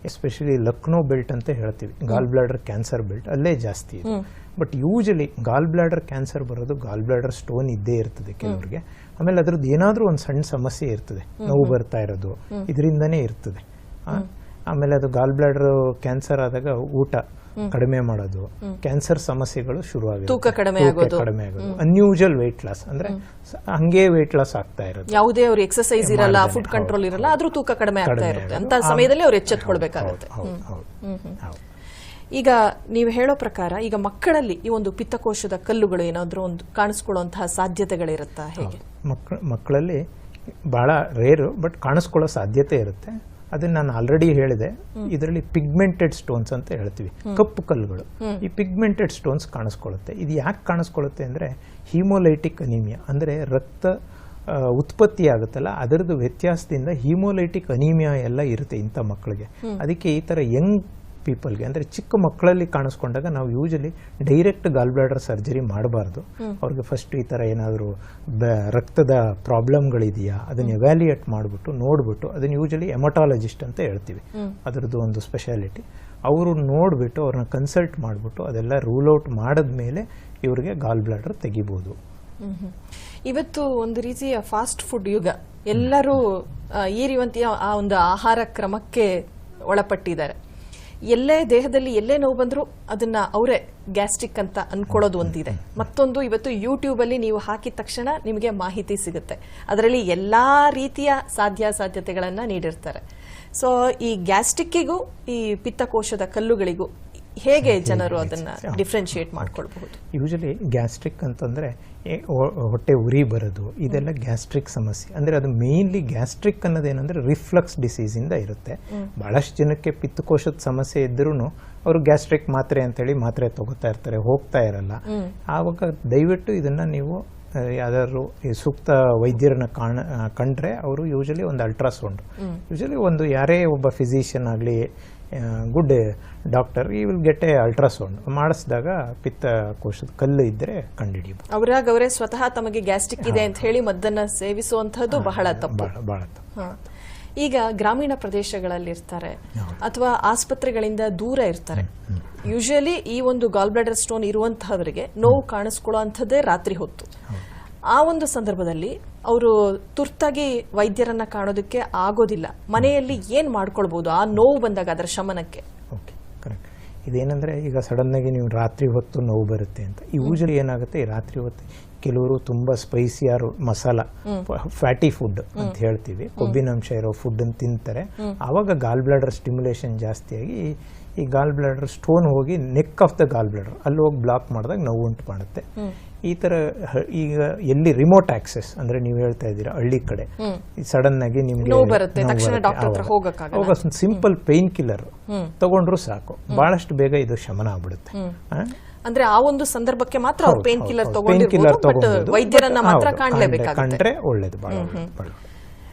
especially Lucknow belt ಅಂತ ಹೇಳ್ತೀವಿ. ಗಾಲ್ ಬ್ಲಾಡರ್ ಕ್ಯಾನ್ಸರ್ ಬೆಲ್ಟ್ ಅಲ್ಲೇ ಜಾಸ್ತಿ ಇದೆ. But usually gall bladder cancer ಬರೋದು ಗಾಲ್ ಬ್ಲಾಡರ್ ಸ್ಟೋನ್ ಇದ್ದೇ ಇರ್ತದೆ ಕೆಲವರಿಗೆ. ಆಮೇಲೆ ಅದ್ರದ್ದು ಏನಾದರೂ ಒಂದು ಸಣ್ಣ ಸಮಸ್ಯೆ ಇರ್ತದೆ. ನೋವು ಬರ್ತಾ ಇರೋದು. ಇದರಿಂದನೇ ಇರ್ತದೆ. ಆಮೇಲೆ ಅದು ಗಾಲ್ ಬ್ಲಾಡರ್ ಕ್ಯಾನ್ಸರ್ ಆದಾಗ ಊಟ ಕಡಿಮೆ ಮಾಡೋದು. ಕ್ಯಾನ್ಸರ್ ಸಮಸ್ಯೆಗಳು ಶುರುವಾಗುತ್ತೆ ತೂಕ ಕಡಿಮೆ ಆಗೋದು. ಕಡಿಮೆ ಆಗೋದು. ಅನ್ಯೂಜುವಲ್ ವೆಯ್ಟ್ ಲಾಸ್ ಅಂದ್ರೆ ಹಂಗೆ ವೆಯ್ಟ್ ಲಾಸ್ ಆಗ್ತಾ ಇರೋದು. ಯಾವುದೇ ಅವ್ರು ಎಕ್ಸರ್ಸೈಸ್ ಇರಲ್ಲ ಫುಡ್ ಕಂಟ್ರೋಲ್ ಇರಲ್ಲ ಆದ್ರೂ ತೂಕ ಕಡಿಮೆ ಆಗ್ತಾ ಇರುತ್ತೆ. ಅಂತ ಸಮಯದಲ್ಲಿ ಅವ್ರು ಎಚ್ಚೆತ್ಕೊಳ್ಬೇಕಾಗುತ್ತೆ. ಹೌದು, ಹೌದು, ಹೌದು. ಈಗ ನೀವು ಹೇಳೋ ಪ್ರಕಾರ ಈಗ ಮಕ್ಕಳಲ್ಲಿ ಈ ಒಂದು ಪಿತ್ತಕೋಶದ ಕಲ್ಲುಗಳು ಏನಾದರೂ ಒಂದು ಕಾಣಿಸ್ಕೊಳ್ಳುವಂತಹ ಸಾಧ್ಯತೆಗಳಿರುತ್ತಾ ಹೇಗೆ? ಮಕ್ಕಳ ಮಕ್ಕಳಲ್ಲಿ ಬಹಳ ರೇರು ಬಟ್ ಕಾಣಿಸ್ಕೊಳ್ಳೋ ಸಾಧ್ಯತೆ ಇರುತ್ತೆ. ಅದನ್ನ ನಾನು ಆಲ್ರೆಡಿ ಹೇಳಿದೆ. ಇದರಲ್ಲಿ ಪಿಗ್ಮೆಂಟೆಡ್ ಸ್ಟೋನ್ಸ್ ಅಂತ ಹೇಳ್ತೀವಿ. ಕಪ್ಪು ಕಲ್ಲುಗಳು. ಈ ಪಿಗ್ಮೆಂಟೆಡ್ ಸ್ಟೋನ್ಸ್ ಕಾಣಿಸ್ಕೊಳ್ಳುತ್ತೆ. ಇದು ಯಾಕೆ ಕಾಣಿಸ್ಕೊಳ್ಳುತ್ತೆ ಅಂದರೆ ಹೀಮೋಲೈಟಿಕ್ ಅನಿಮಿಯಾ ಅಂದರೆ ರಕ್ತ ಉತ್ಪತ್ತಿ ಆಗುತ್ತಲ್ಲ ಅದರದ್ದು ವ್ಯತ್ಯಾಸದಿಂದ ಹೀಮೋಲೈಟಿಕ್ ಅನಿಮಿಯಾ ಎಲ್ಲ ಇರುತ್ತೆ ಇಂಥ ಮಕ್ಕಳಿಗೆ. ಅದಕ್ಕೆ ಈ ಥರ ಯಂಗ್ ಪೀಪಲ್ಗೆ ಅಂದರೆ ಚಿಕ್ಕ ಮಕ್ಕಳಲ್ಲಿ ಕಾಣಿಸ್ಕೊಂಡಾಗ ನಾವು usually direct gall bladder surgery ಮಾಡಬಾರ್ದು ಅವ್ರಿಗೆ ಫಸ್ಟ್ ಈ ಥರ ಏನಾದರೂ ರಕ್ತದ ಪ್ರಾಬ್ಲಮ್ಗಳಿದೆಯಾ ಅದನ್ನು ಎವ್ಯಾಲ್ಯೂಯೇಟ್ ಮಾಡಿಬಿಟ್ಟು ನೋಡಿಬಿಟ್ಟು ಅದನ್ನು ಯೂಶಲಿ ಎಮಟಾಲಜಿಸ್ಟ್ ಅಂತ ಹೇಳ್ತೀವಿ. ಅದರದ್ದು ಒಂದು ಸ್ಪೆಷಾಲಿಟಿ ಅವರು ನೋಡಿಬಿಟ್ಟು ಅವ್ರನ್ನ ಕನ್ಸಲ್ಟ್ ಮಾಡಿಬಿಟ್ಟು ಅದೆಲ್ಲ ರೂಲ್ ಔಟ್ ಮಾಡಿದ್ಮೇಲೆ ಇವರಿಗೆ ಗಾಲ್ ಬ್ಲಾಡರ್ ತೆಗಿಬೋದು. ಇವತ್ತು ಒಂದು ರೀತಿಯ ಫಾಸ್ಟ್ ಫುಡ್ ಯುಗ. ಎಲ್ಲರೂ ಈ ರೀತಿಯ ಆ ಒಂದು ಆಹಾರ ಕ್ರಮಕ್ಕೆ ಒಳಪಟ್ಟಿದ್ದಾರೆ. ಎಲ್ಲೇ ದೇಹದಲ್ಲಿ ಎಲ್ಲೇ ನೋವು ಬಂದರೂ ಅದನ್ನ ಅವರೇ ಗ್ಯಾಸ್ಟ್ರಿಕ್ ಅಂತ ಅನ್ಕೊಳ್ಳೋದು ಒಂದಿದೆ. ಮತ್ತೊಂದು ಇವತ್ತು ಯೂಟ್ಯೂಬಲ್ಲಿ ನೀವು ಹಾಕಿದ ತಕ್ಷಣ ನಿಮಗೆ ಮಾಹಿತಿ ಸಿಗುತ್ತೆ. ಅದರಲ್ಲಿ ಎಲ್ಲಾ ರೀತಿಯ ಸಾಧ್ಯ ಸಾಧ್ಯತೆಗಳನ್ನು ನೀಡಿರ್ತಾರೆ. ಸೊ ಈ ಗ್ಯಾಸ್ಟ್ರಿಕ್ಕಿಗೂ ಈ ಪಿತ್ತಕೋಶದ ಕಲ್ಲುಗಳಿಗೂ ಹೇಗೆ ಜನರು ಅದನ್ನ ಡಿಫ್ರೆನ್ಶಿಯೇಟ್ ಮಾಡ್ಕೊಳ್ಬಹುದು? ಯೂಶಲಿ ಗ್ಯಾಸ್ಟ್ರಿಕ್ ಅಂತಂದರೆ ಹೊಟ್ಟೆ ಉರಿ ಬರೋದು ಇದೆಲ್ಲ ಗ್ಯಾಸ್ಟ್ರಿಕ್ ಸಮಸ್ಯೆ. ಅಂದರೆ ಅದು ಮೇನ್ಲಿ ಗ್ಯಾಸ್ಟ್ರಿಕ್ ಅನ್ನೋದೇನೆಂದರೆ ರಿಫ್ಲಕ್ಸ್ ಡಿಸೀಸಿಂದ ಇರುತ್ತೆ. ಭಾಳಷ್ಟು ಜನಕ್ಕೆ ಪಿತ್ತಕೋಶದ ಸಮಸ್ಯೆ ಇದ್ರೂ ಅವರು ಗ್ಯಾಸ್ಟ್ರಿಕ್ ಮಾತ್ರೆ ಅಂತೇಳಿ ಮಾತ್ರೆ ತಗೋತಾ ಇರ್ತಾರೆ ಹೋಗ್ತಾ ಇರಲ್ಲ. ಆವಾಗ ದಯವಿಟ್ಟು ಇದನ್ನು ನೀವು ಯಾವ್ದಾದ್ರು ಸೂಕ್ತ ವೈದ್ಯರನ್ನ ಕಾಣ ಕಂಡ್ರೆ ಅವರು ಯೂಶಲಿ ಒಂದು ಅಲ್ಟ್ರಾಸೌಂಡ್ ಯೂಶಲಿ ಒಂದು ಯಾರೇ ಒಬ್ಬ ಫಿಸಿಷಿಯನ್ ಆಗಲಿ ಗುಡ್ ಡಾಕ್ಟರ್ ಈ ವಿಲ್ ಗೆಟ್ ಎ ಅಲ್ಟ್ರಾಸೌಂಡ್ ಮಾಡಿಸಿದಾಗ ಪಿತ್ತಕೋಶದ ಕಲ್ಲು ಇದ್ದರೆ ಕಂಡುಹಿಡಿಯಬಹುದು. ಅವರಾಗ ಅವರೇ ಸ್ವತಃ ತಮಗೆ ಗ್ಯಾಸ್ಟ್ರಿಕ್ ಇದೆ ಅಂತ ಹೇಳಿ ಮದ್ದನ್ನ ಸೇವಿಸುವಂಥದ್ದು ಬಹಳ ತಪ್ಪು. ಭಾಳ ತಪ್ಪು. ಈಗ ಗ್ರಾಮೀಣ ಪ್ರದೇಶಗಳಲ್ಲಿ ಇರ್ತಾರೆ ಅಥವಾ ಆಸ್ಪತ್ರೆಗಳಿಂದ ದೂರ ಇರ್ತಾರೆ. ಯೂಶಲಿ ಈ ಒಂದು ಗಾಲ್ ಬ್ಲಾಡರ್ ಸ್ಟೋನ್ ಇರುವಂತಹವರಿಗೆ ನೋವು ಕಾಣಿಸ್ಕೊಳ್ಳೋ ಅಂಥದ್ದೇ ರಾತ್ರಿ ಹೊತ್ತು. ಆ ಒಂದು ಸಂದರ್ಭದಲ್ಲಿ ಅವರು ತುರ್ತಾಗಿ ವೈದ್ಯರನ್ನ ಕಾಣೋದಕ್ಕೆ ಆಗೋದಿಲ್ಲ. ಮನೆಯಲ್ಲಿ ಏನ್ ಮಾಡ್ಕೊಳ್ಬಹುದು ಆ ನೋವು ಬಂದಾಗ ಅದರ ಶಮನಕ್ಕೆ. ಓಕೆ ಕರೆಕ್ಟ್ ಸಡನ್ ಈಗ ಸಡನ್ನಾಗಿ ನೀವು ರಾತ್ರಿ ಹೊತ್ತು ನೋವು ಬರುತ್ತೆ ಅಂತ. ಯೂಶಲಿ ಏನಾಗುತ್ತೆ? ರಾತ್ರಿ ಹೊತ್ತು ಕೆಲವರು ತುಂಬ ಸ್ಪೈಸಿ ಯಾರು ಮಸಾಲ ಫ್ಯಾಟಿ ಫುಡ್ ಅಂತ ಹೇಳ್ತೀವಿ. ಕೊಬ್ಬಿನಾಂಶ ಇರೋ ಫುಡ್ಡನ್ನು ತಿಂತಾರೆ. ಆವಾಗ ಗಾಲ್ ಬ್ಲಾಡರ್ ಸ್ಟಿಮ್ಯುಲೇಷನ್ ಜಾಸ್ತಿಯಾಗಿ ಈ- ಗಾಲ್ ಬ್ಲಾಡರ್ ಸ್ಟೋನ್ ಹೋಗಿ neck of the gall bladder ಅಲ್ಲಿ ಹೋಗಿ ಬ್ಲಾಕ್ ಮಾಡಿದಾಗ ನೋವು ಉಂಟು ಮಾಡುತ್ತೆ ಈ ಥರ ಈಗ ಎಲ್ಲಿ ರಿಮೋಟ್ ಆಕ್ಸೆಸ್ ಅಂದ್ರೆ ನೀವು ಹೇಳ್ತಾ ಇದ್ದೀರಾ ಹಳ್ಳಿ ಕಡೆ. ಸಡನ್ ಆಗಿ ನಿಮ್ಗೆ ಒಂದು ಸಿಂಪಲ್ ಪೇನ್ ಕಿಲ್ಲರ್ ತಗೊಂಡ್ರು ಸಾಕು. ಬಹಳಷ್ಟು ಬೇಗ ಇದು ಶಮನ ಆಗ್ಬಿಡುತ್ತೆ. ಅಂದ್ರೆ ಆ ಒಂದು ಸಂದರ್ಭಕ್ಕೆ ಮಾತ್ರ ಪೇನ್ ಕಿಲ್ಲರ್ ವೈದ್ಯರನ್ನ ಮಾತ್ರ ಕಂಡ್ರೆ ಒಳ್ಳೇದು ಬಹಳ ಒಳ್ಳೇದು.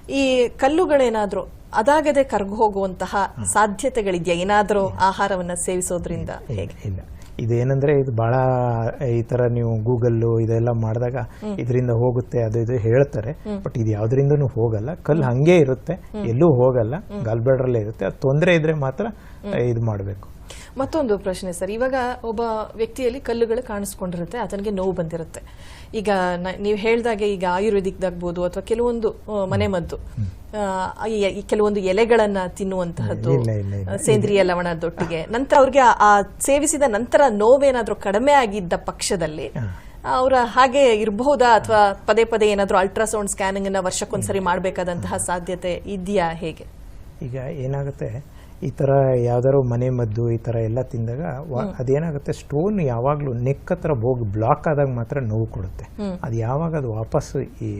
ಈ ಕಲ್ಲುಗಳೇನಾದ್ರೂ ಅದಾಗದೆ ಕರ್ಗು ಹೋಗುವಂತಹ ಸಾಧ್ಯತೆಗಳಿದೆಯಾ? ಏನಾದ್ರೂ ಆಹಾರವನ್ನ ಸೇವಿಸೋದ್ರಿಂದ ಇಲ್ಲ ಇದೇನಂದ್ರೆ ಇದು ಬಹಳ ಈ ತರ ನೀವು ಗೂಗಲ್ಲು ಇದೆಲ್ಲ ಮಾಡಿದಾಗ ಇದರಿಂದ ಹೋಗುತ್ತೆ ಅದು ಇದು ಹೇಳ್ತಾರೆ. ಬಟ್ ಇದು ಯಾವ್ದ್ರಿಂದನೂ ಹೋಗಲ್ಲ. ಕಲ್ಲು ಹಂಗೆ ಇರುತ್ತೆ ಎಲ್ಲೂ ಹೋಗಲ್ಲ ಗಲ್ಬೆಡ್ರಲ್ಲೇ ಇರುತ್ತೆ. ಅದು ತೊಂದರೆ ಇದ್ರೆ ಮಾತ್ರ ಇದು ಮಾಡಬೇಕು. ಮತ್ತೊಂದು ಪ್ರಶ್ನೆ ಸರ್. ಇವಾಗ ಒಬ್ಬ ವ್ಯಕ್ತಿಯಲ್ಲಿ ಕಲ್ಲುಗಳು ಕಾಣಿಸ್ಕೊಂಡಿರುತ್ತೆ ಆತನಿಗೆ ನೋವು ಬಂದಿರುತ್ತೆ. ಈಗ ನೀವು ಹೇಳ್ದಾಗೆ ಈಗ ಆಯುರ್ವೇದಿಕ್ದಾಗ್ಬೋದು ಅಥವಾ ಕೆಲವೊಂದು ಮನೆ ಮನೆಮದ್ದು ಆ, ಈ- ಈ ಕೆಲವೊಂದು ಎಲೆಗಳನ್ನ ತಿನ್ನುವಂತಹದ್ದು. ಸೇಂದ್ರಿಯ ಲವಣದೊಟ್ಟಿಗೆ. ನಂತರ ಅವ್ರಿಗೆ ಆ- ಆ ಸೇವಿಸಿದ ನಂತರ ನೋವೇನಾದ್ರೂ ಕಡಿಮೆ ಆಗಿದ್ದ ಪಕ್ಷದಲ್ಲಿ ಅವರ ಹಾಗೆ ಇರಬಹುದಾ ಅಥವಾ ಪದೇ ಪದೇ ಏನಾದರೂ ಅಲ್ಟ್ರಾಸೌಂಡ್ ಸ್ಕ್ಯಾನಿಂಗ್ ಅನ್ನ ವರ್ಷಕ್ಕೊಂದ್ಸರಿ ಮಾಡಬೇಕಾದಂತಹ ಸಾಧ್ಯತೆ ಇದೆಯಾ ಹೇಗೆ? ಈಗ ಏನಾಗುತ್ತೆ ಈ ಥರ ಯಾವ್ದಾದ್ರು ಮನೆ ಮದ್ದು ಈ ಥರ ಎಲ್ಲ ತಿಂದಾಗ ಅದೇನಾಗುತ್ತೆ ಸ್ಟೋನ್ ಯಾವಾಗಲೂ ನೆಕ್ ಹತ್ರ ಹೋಗಿ ಬ್ಲಾಕ್ ಆದಾಗ ಮಾತ್ರ ನೋವು ಕೊಡುತ್ತೆ. ಅದು ಯಾವಾಗ ಅದು ವಾಪಸ್ ಈ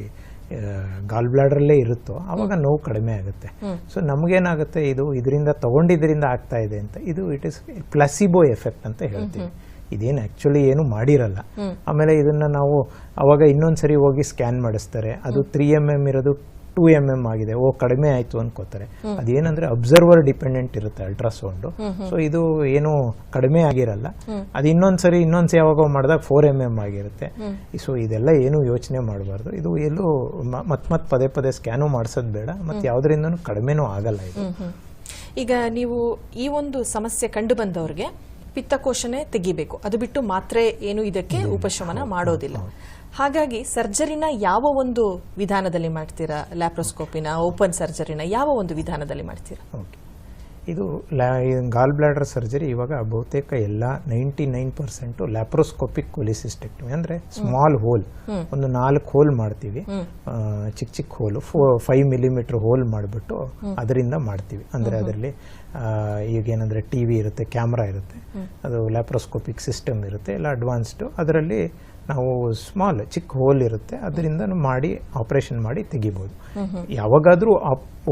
ಗಾಲ್ ಬ್ಲಾಡರಲ್ಲೇ ಇರುತ್ತೋ ಆವಾಗ ನೋವು ಕಡಿಮೆ ಆಗುತ್ತೆ. ಸೊ ನಮಗೇನಾಗುತ್ತೆ ಇದು ಇದರಿಂದ ತಗೊಂಡಿದ್ರಿಂದ ಆಗ್ತಾ ಇದೆ ಅಂತ ಇದು ಇಟ್ ಇಸ್ ಪ್ಲಸಿಬೋ ಎಫೆಕ್ಟ್ ಅಂತ ಹೇಳ್ತೀವಿ. ಇದೇನು ಆ್ಯಕ್ಚುಲಿ ಏನು ಮಾಡಿರಲ್ಲ. ಆಮೇಲೆ ಇದನ್ನ ನಾವು ಅವಾಗ ಇನ್ನೊಂದ್ಸರಿ ಹೋಗಿ ಸ್ಕ್ಯಾನ್ ಮಾಡಿಸ್ತಾರೆ. ಅದು ತ್ರೀ ಎಂ ಎಂ ಇರೋದು ಟೂ ಎಂ ಎಂ ಆಗಿದೆ ಓ ಕಡಿಮೆ ಆಯ್ತು ಅನ್ಕೋತಾರೆ. ಅದೇನಂದ್ರೆ ಅಬ್ಸರ್ವರ್ ಡಿಪೆಂಡೆಂಟ್ ಇರುತ್ತೆ ಅಲ್ಟ್ರಾಸೌಂಡ್ ಸೊ ಇದು ಏನು ಕಡಿಮೆ ಆಗಿರಲ್ಲ. ಅದು ಇನ್ನೊಂದ್ಸರಿ ಇನ್ನೊಂದ್ಸರಿ ಯಾವಾಗ ಮಾಡಿದಾಗ ಫೋರ್ ಎಂ ಎಂ ಆಗಿರುತ್ತೆ. ಸೊ ಇದೆಲ್ಲ ಏನು ಯೋಚನೆ ಮಾಡಬಾರ್ದು. ಇದು ಎಲ್ಲೂ ಮತ್ ಮತ್ ಪದೇ ಪದೇ ಸ್ಕ್ಯಾನು ಮಾಡಿಸೋದು ಬೇಡ. ಮತ್ತೆ ಯಾವ್ದರಿಂದ ಕಡಿಮೆನೂ ಆಗಲ್ಲ ಇದು. ಈಗ ನೀವು ಈ ಒಂದು ಸಮಸ್ಯೆ ಕಂಡು ಬಂದವ್ರಿಗೆ ಪಿತ್ತಕೋಶನೇ ತೆಗಿಬೇಕು. ಅದು ಬಿಟ್ಟು ಮಾತ್ರೆ ಏನು ಇದಕ್ಕೆ ಉಪಶಮನ ಮಾಡೋದಿಲ್ಲ. ಹಾಗಾಗಿ ಸರ್ಜರಿನ ಯಾವ ಒಂದು ವಿಧಾನದಲ್ಲಿ ಮಾಡ್ತೀರಾ? ಲ್ಯಾಪ್ರೋಸ್ಕೋಪಿನ ಓಪನ್ ಸರ್ಜರಿನ ಯಾವ ಒಂದು ವಿಧಾನದಲ್ಲಿ ಮಾಡ್ತೀರಾ? ಓಕೆ ಇದು ಗಾಲ್ ಬ್ಲಾಡರ್ ಸರ್ಜರಿ ಇವಾಗ ಬಹುತೇಕ ಎಲ್ಲ ninety nine percent laparoscopic cholecystectomy ಅಂದರೆ ಸ್ಮಾಲ್ ಹೋಲ್ ಒಂದು ನಾಲ್ಕು ಹೋಲ್ ಮಾಡ್ತೀವಿ. ಚಿಕ್ಕ ಚಿಕ್ಕ hole four five millimetre hole ಮಾಡಿಬಿಟ್ಟು ಅದರಿಂದ ಮಾಡ್ತೀವಿ. ಅಂದರೆ ಅದರಲ್ಲಿ ಈಗೇನಂದರೆ ಟಿ ವಿ ಇರುತ್ತೆ, ಕ್ಯಾಮ್ರಾ ಇರುತ್ತೆ, ಅದು ಲ್ಯಾಪ್ರೋಸ್ಕೋಪಿಕ್ ಸಿಸ್ಟಮ್ ಇರುತ್ತೆ, ಎಲ್ಲ ಅಡ್ವಾನ್ಸ್ಡು ಅದರಲ್ಲಿ ನಾವು ಸ್ಮಾಲ್ ಚಿಕ್ಕ ಹೋಲ್ ಇರುತ್ತೆ, ಅದರಿಂದ ಮಾಡಿ ಆಪರೇಷನ್ ಮಾಡಿ ತೆಗಿಬೋದು. ಯಾವಾಗಾದರೂ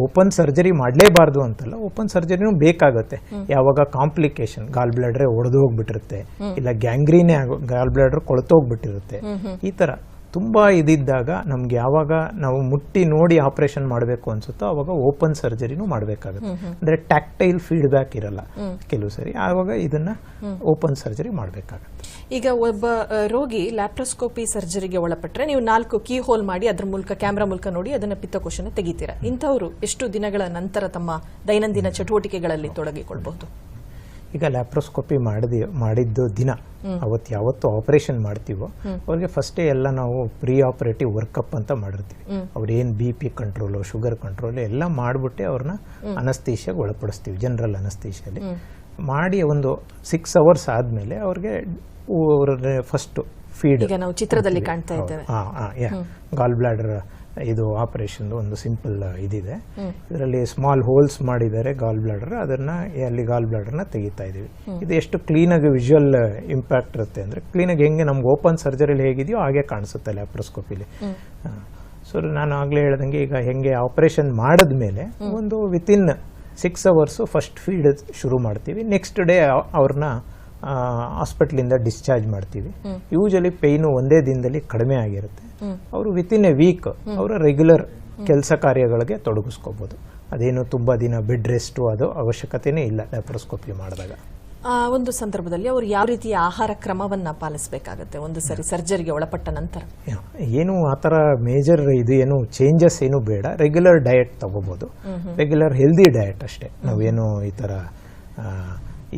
ಓಪನ್ ಸರ್ಜರಿ ಮಾಡಲೇಬಾರ್ದು ಅಂತಲ್ಲ ಓಪನ್ ಸರ್ಜರಿನೂ ಬೇಕಾಗುತ್ತೆ. ಯಾವಾಗ ಕಾಂಪ್ಲಿಕೇಶನ್ ಗಾಲ್ ಬ್ಲಡ್ರೆ ಒಡೆದು ಹೋಗ್ಬಿಟ್ಟಿರುತ್ತೆ, ಇಲ್ಲ ಗ್ಯಾಂಗ್ರೀನೇ ಆಗೋ ಗಾಲ್ ಬ್ಲಾಡ್ರ್ ಕೊಳತೋಗ್ಬಿಟ್ಟಿರುತ್ತೆ, ಈ ತರ. ತುಂಬಾ ಇದಿದ್ದಾಗ ನಮ್ಗೆ ಯಾವಾಗ ನಾವು ಮುಟ್ಟಿ ನೋಡಿ ಆಪರೇಷನ್ ಮಾಡಬೇಕು ಅನ್ಸುತ್ತೋ ಅವಾಗ ಓಪನ್ ಸರ್ಜರಿನೂ ಮಾಡಬೇಕಾಗುತ್ತೆ. ಅಂದ್ರೆ ಟ್ಯಾಕ್ಟೈಲ್ ಫೀಡ್ಬ್ಯಾಕ್ ಇರಲ್ಲ ಕೆಲವು ಸರಿ. ಆವಾಗ ಇದನ್ನ ಓಪನ್ ಸರ್ಜರಿ ಮಾಡಬೇಕಾಗುತ್ತೆ. ಈಗ ಒಬ್ಬ ರೋಗಿ ಲ್ಯಾಪ್ರೋಸ್ಕೋಪಿ ಸರ್ಜರಿಗೆ ಒಳಪಟ್ರೆ ನೀವು ನಾಲ್ಕು ಕೀ ಹೋಲ್ ಮಾಡಿ ಅದ್ರ ಮೂಲಕ ಕ್ಯಾಮ್ರಾ ಮೂಲಕ ನೋಡಿ ಅದನ್ನ ಪಿತ್ತಕೋಶನ ತೆಗಿತೀರಾ. ಇಂಥವರು ಎಷ್ಟು ದಿನಗಳ ನಂತರ ತಮ್ಮ ದೈನಂದಿನ ಚಟುವಟಿಕೆಗಳಲ್ಲಿ ತೊಡಗಿಕೊಳ್ಬಹುದು? ಈಗ ಲ್ಯಾಪ್ರೋಸ್ಕೋಪಿ ಮಾಡಿದ ಮಾಡಿದ್ದು ದಿನ. ಅವತ್ತು ಯಾವತ್ತು ಆಪರೇಷನ್ ಮಾಡ್ತೀವೋ ಅವ್ರಿಗೆ ಫಸ್ಟೇ ಎಲ್ಲ ನಾವು ಪ್ರೀ ಆಪರೇಟಿವ್ ವರ್ಕಪ್ ಅಂತ ಮಾಡಿರ್ತೀವಿ. ಅವ್ರೇನು B P control sugar control ಎಲ್ಲ ಮಾಡಿಬಿಟ್ಟೆ ಅವ್ರನ್ನ ಅನಸ್ತೀಶಿಯಾಗಿ ಒಳಪಡಿಸ್ತೀವಿ ಜನರಲ್ ಅನಸ್ತೀಶಿಯಲ್ಲಿ ಮಾಡಿ ಒಂದು ಸಿಕ್ಸ್ ಅವರ್ಸ್ ಆದಮೇಲೆ ಅವ್ರಿಗೆ ಫಸ್ಟ್ ಫೀಡ್ ನಾವು ಚಿತ್ರದಲ್ಲಿ ಕಾಣ್ತಾ ಇದ್ದೇವೆ. ಗಾಲ್ ಬ್ಲಾಡರ್ ಇದು ಆಪರೇಷನ್ ಒಂದು ಸಿಂಪಲ್ ಇದಿದೆ. ಇದರಲ್ಲಿ ಸ್ಮಾಲ್ ಹೋಲ್ಸ್ ಮಾಡಿದ್ದಾರೆ ಗಾಲ್ ಬ್ಲಾಡರ್ ಅದನ್ನ ಅಲ್ಲಿ ಗಾಲ್ ಬ್ಲಾಡರ್ನ ತೆಗಿತಾ ಇದೀವಿ ಇದು ಎಷ್ಟು ಕ್ಲೀನಾಗಿ ವಿಜುವಲ್ ಇಂಪ್ಯಾಕ್ಟ್ ಇರುತ್ತೆ ಅಂದ್ರೆ ಕ್ಲೀನಾಗಿ ಹೆಂಗೆ ನಮ್ಗೆ ಓಪನ್ ಸರ್ಜರಿಲಿ ಹೇಗಿದೆಯೋ ಹಾಗೆ ಕಾಣಿಸುತ್ತೆ ಲ್ಯಾಪ್ರೋಸ್ಕೋಪಿಲಿ ಸೊ ನಾನು ಆಗಲೇ ಹೇಳ್ದಂಗೆ ಈಗ ಹೆಂಗೆ ಆಪರೇಷನ್ ಮಾಡಿದ್ಮೇಲೆ ಒಂದು within six hours first feed ಶುರು ಮಾಡ್ತೀವಿ. ನೆಕ್ಸ್ಟ್ ಡೇ ಅವ್ರನ್ನ ಹಾಸ್ಪಿಟ್ಲಿಂದ ಡಿಸ್ಚಾರ್ಜ್ ಮಾಡ್ತೀವಿ. ಯೂಶಲಿ ಪೇಯ್ನು ಒಂದೇ ದಿನದಲ್ಲಿ ಕಡಿಮೆ ಆಗಿರುತ್ತೆ. ಅವರು ವಿತಿನ್ ಎ ವೀಕ್ ಅವರ ರೆಗ್ಯುಲರ್ ಕೆಲಸ ಕಾರ್ಯಗಳಿಗೆ ತೊಡಗಿಸ್ಕೋಬೋದು. ಅದೇನು ತುಂಬ ದಿನ ಬೆಡ್ ರೆಸ್ಟು ಅದು ಅವಶ್ಯಕತೆನೇ ಇಲ್ಲ ಲ್ಯಾಪ್ರೋಸ್ಕೋಪಿ ಮಾಡಿದಾಗ. ಆ ಒಂದು ಸಂದರ್ಭದಲ್ಲಿ ಅವರು ಯಾವ ರೀತಿಯ ಆಹಾರ ಕ್ರಮವನ್ನ ಪಾಲಿಸಬೇಕಾಗುತ್ತೆ? ಒಂದು ಸರಿ ಸರ್ಜರಿಗೆ ಒಳಪಟ್ಟ ನಂತರ. ಏನು ಆ ಥರ ಮೇಜರ್ ಇದು ಏನು ಚೇಂಜಸ್ ಏನು ಬೇಡ. ರೆಗ್ಯುಲರ್ ಡಯಟ್ ತಗೋಬೋದು. ರೆಗ್ಯುಲರ್ ಹೆಲ್ದಿ ಡಯಟ್ ಅಷ್ಟೇ. ನಾವೇನು ಈ ಥರ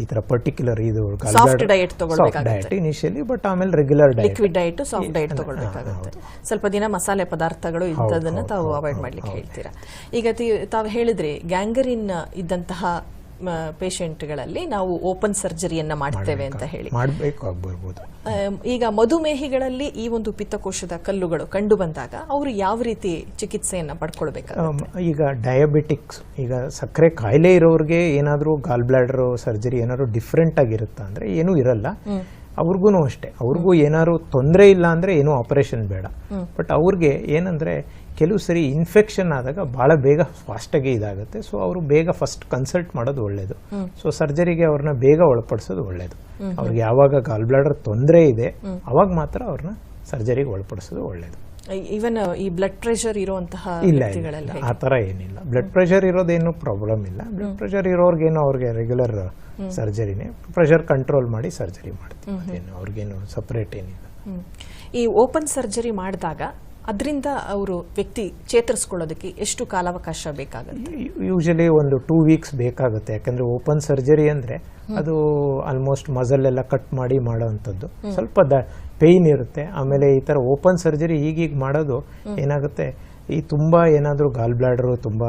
ಈ ತರ ಪರ್ಟಿಕ್ಯುಲರ್ ಇದು ಸಾಫ್ಟ್ ಡಯಟ್ ತಗೊಳ್ಬೇಕಾಗತ್ತೆ. ಡಯಟ್ ಇನಿಷಿಯಲಿ ಬಟ್ ಆಮೇಲೆ regular diet liquid diet soft diet ತಗೊಳ್ಬೇಕಾಗುತ್ತೆ. ಸ್ವಲ್ಪ ದಿನ ಮಸಾಲೆ ಪದಾರ್ಥಗಳು ಇಂಥದನ್ನ ತಾವು ಅವಾಯ್ಡ್ ಮಾಡ್ಲಿಕ್ಕೆ ಹೇಳ್ತೀರಾ? ಈಗ ತಾವು ಹೇಳಿದ್ರಿ ಗ್ಯಾಂಗರಿನ್ ಇದ್ದಂತಹ ಪೇಷಂಟ್ಗಳಲ್ಲಿ ನಾವು ಓಪನ್ ಸರ್ಜರಿಯನ್ನ ಮಾಡ್ತೇವೆ ಅಂತ ಹೇಳಿ. ಮಾಡಬೇಕು ಈಗ ಮಧುಮೇಹಿಗಳಲ್ಲಿ ಈ ಒಂದು ಪಿತ್ತಕೋಶದ ಕಲ್ಲುಗಳು ಕಂಡು ಬಂದಾಗ ಅವರು ಯಾವ ರೀತಿ ಚಿಕಿತ್ಸೆಯನ್ನ ಪಡ್ಕೊಳ್ಬೇಕು ಈಗ ಡಯಾಬಿಟಿಕ್ಸ್ ಈಗ ಸಕ್ಕರೆ ಕಾಯಿಲೆ ಇರೋರಿಗೆ ಏನಾದರೂ ಗಾಲ್ ಬ್ಲಾಡರ್ ಸರ್ಜರಿ ಏನಾದ್ರು ಡಿಫ್ರೆಂಟ್ ಆಗಿರುತ್ತಾ ಅಂದ್ರೆ ಏನೂ ಇರಲ್ಲ. ಅವ್ರಿಗೂ ಅಷ್ಟೇ. ಅವ್ರಿಗೂ ಏನಾದ್ರು ತೊಂದರೆ ಇಲ್ಲ ಅಂದ್ರೆ ಏನೂ ಆಪರೇಷನ್ ಬೇಡ. ಬಟ್ ಅವ್ರಿಗೆ ಏನಂದರೆ ಕೆಲವು ಸರಿ ಇನ್ಫೆಕ್ಷನ್ ಆದಾಗ ಭಾಳ ಬೇಗ ಫಾಸ್ಟಾಗಿ ಇದಾಗುತ್ತೆ. ಸೊ ಅವರು ಬೇಗ ಫಸ್ಟ್ ಕನ್ಸಲ್ಟ್ ಮಾಡೋದು ಒಳ್ಳೆಯದು ಸೊ ಸರ್ಜರಿಗೆ ಅವ್ರನ್ನ ಬೇಗ ಒಳಪಡಿಸೋದು ಒಳ್ಳೆಯದು ಅವ್ರಿಗೆ ಯಾವಾಗ ಗಾಲ್ ಬ್ಲಾಡರ್ ತೊಂದರೆ ಇದೆ ಅವಾಗ ಮಾತ್ರ ಅವ್ರನ್ನ ಸರ್ಜರಿಗೆ ಒಳಪಡಿಸೋದು ಒಳ್ಳೆಯದು ಈವನ್ ಈ ಬ್ಲಡ್ ಪ್ರೆಷರ್ ಇರುವಂತಹ ಇಲ್ಲ ಆ ಥರ ಏನಿಲ್ಲ. ಬ್ಲಡ್ ಪ್ರೆಷರ್ ಇರೋದೇನು ಪ್ರಾಬ್ಲಮ್ ಇಲ್ಲ. ಬ್ಲಡ್ ಪ್ರೆಷರ್ ಇರೋರ್ಗೇನು ಅವ್ರಿಗೆ ರೆಗ್ಯುಲರ್ ಸರ್ಜರಿನೇ ಪ್ರೆಷರ್ ಕಂಟ್ರೋಲ್ ಮಾಡಿ ಸರ್ಜರಿ ಮಾಡ್ತೀವಿ ಅದೇನು ಅವ್ರಿಗೇನು ಸಪ್ರೇಟ್ ಏನಿಲ್ಲ. ಈ ಓಪನ್ ಸರ್ಜರಿ ಮಾಡಿದಾಗ ಅದರಿಂದ ಅವರು ವ್ಯಕ್ತಿ ಚೇತರಿಸ್ಕೊಳ್ಳೋದಕ್ಕೆ ಎಷ್ಟು ಕಾಲಾವಕಾಶ ಬೇಕಾಗುತ್ತೆ? ಯೂಶಲಿ ಒಂದು ಟೂ ವೀಕ್ಸ್ ಬೇಕಾಗುತ್ತೆ. ಯಾಕಂದ್ರೆ ಓಪನ್ ಸರ್ಜರಿ ಅಂದ್ರೆ ಅದು ಆಲ್ಮೋಸ್ಟ್ ಮಸಲ್ ಎಲ್ಲ ಕಟ್ ಮಾಡಿ ಮಾಡೋವಂಥದ್ದು ಸ್ವಲ್ಪ ದ ಪೇಯ್ನ್ ಇರುತ್ತೆ. ಆಮೇಲೆ ಈ ಥರ ಓಪನ್ ಸರ್ಜರಿ ಈಗೀಗ ಮಾಡೋದು ಏನಾಗುತ್ತೆ? ಈ ತುಂಬ ಏನಾದರೂ ಗಾಲ್ ಬ್ಲಾಡರ್ ತುಂಬ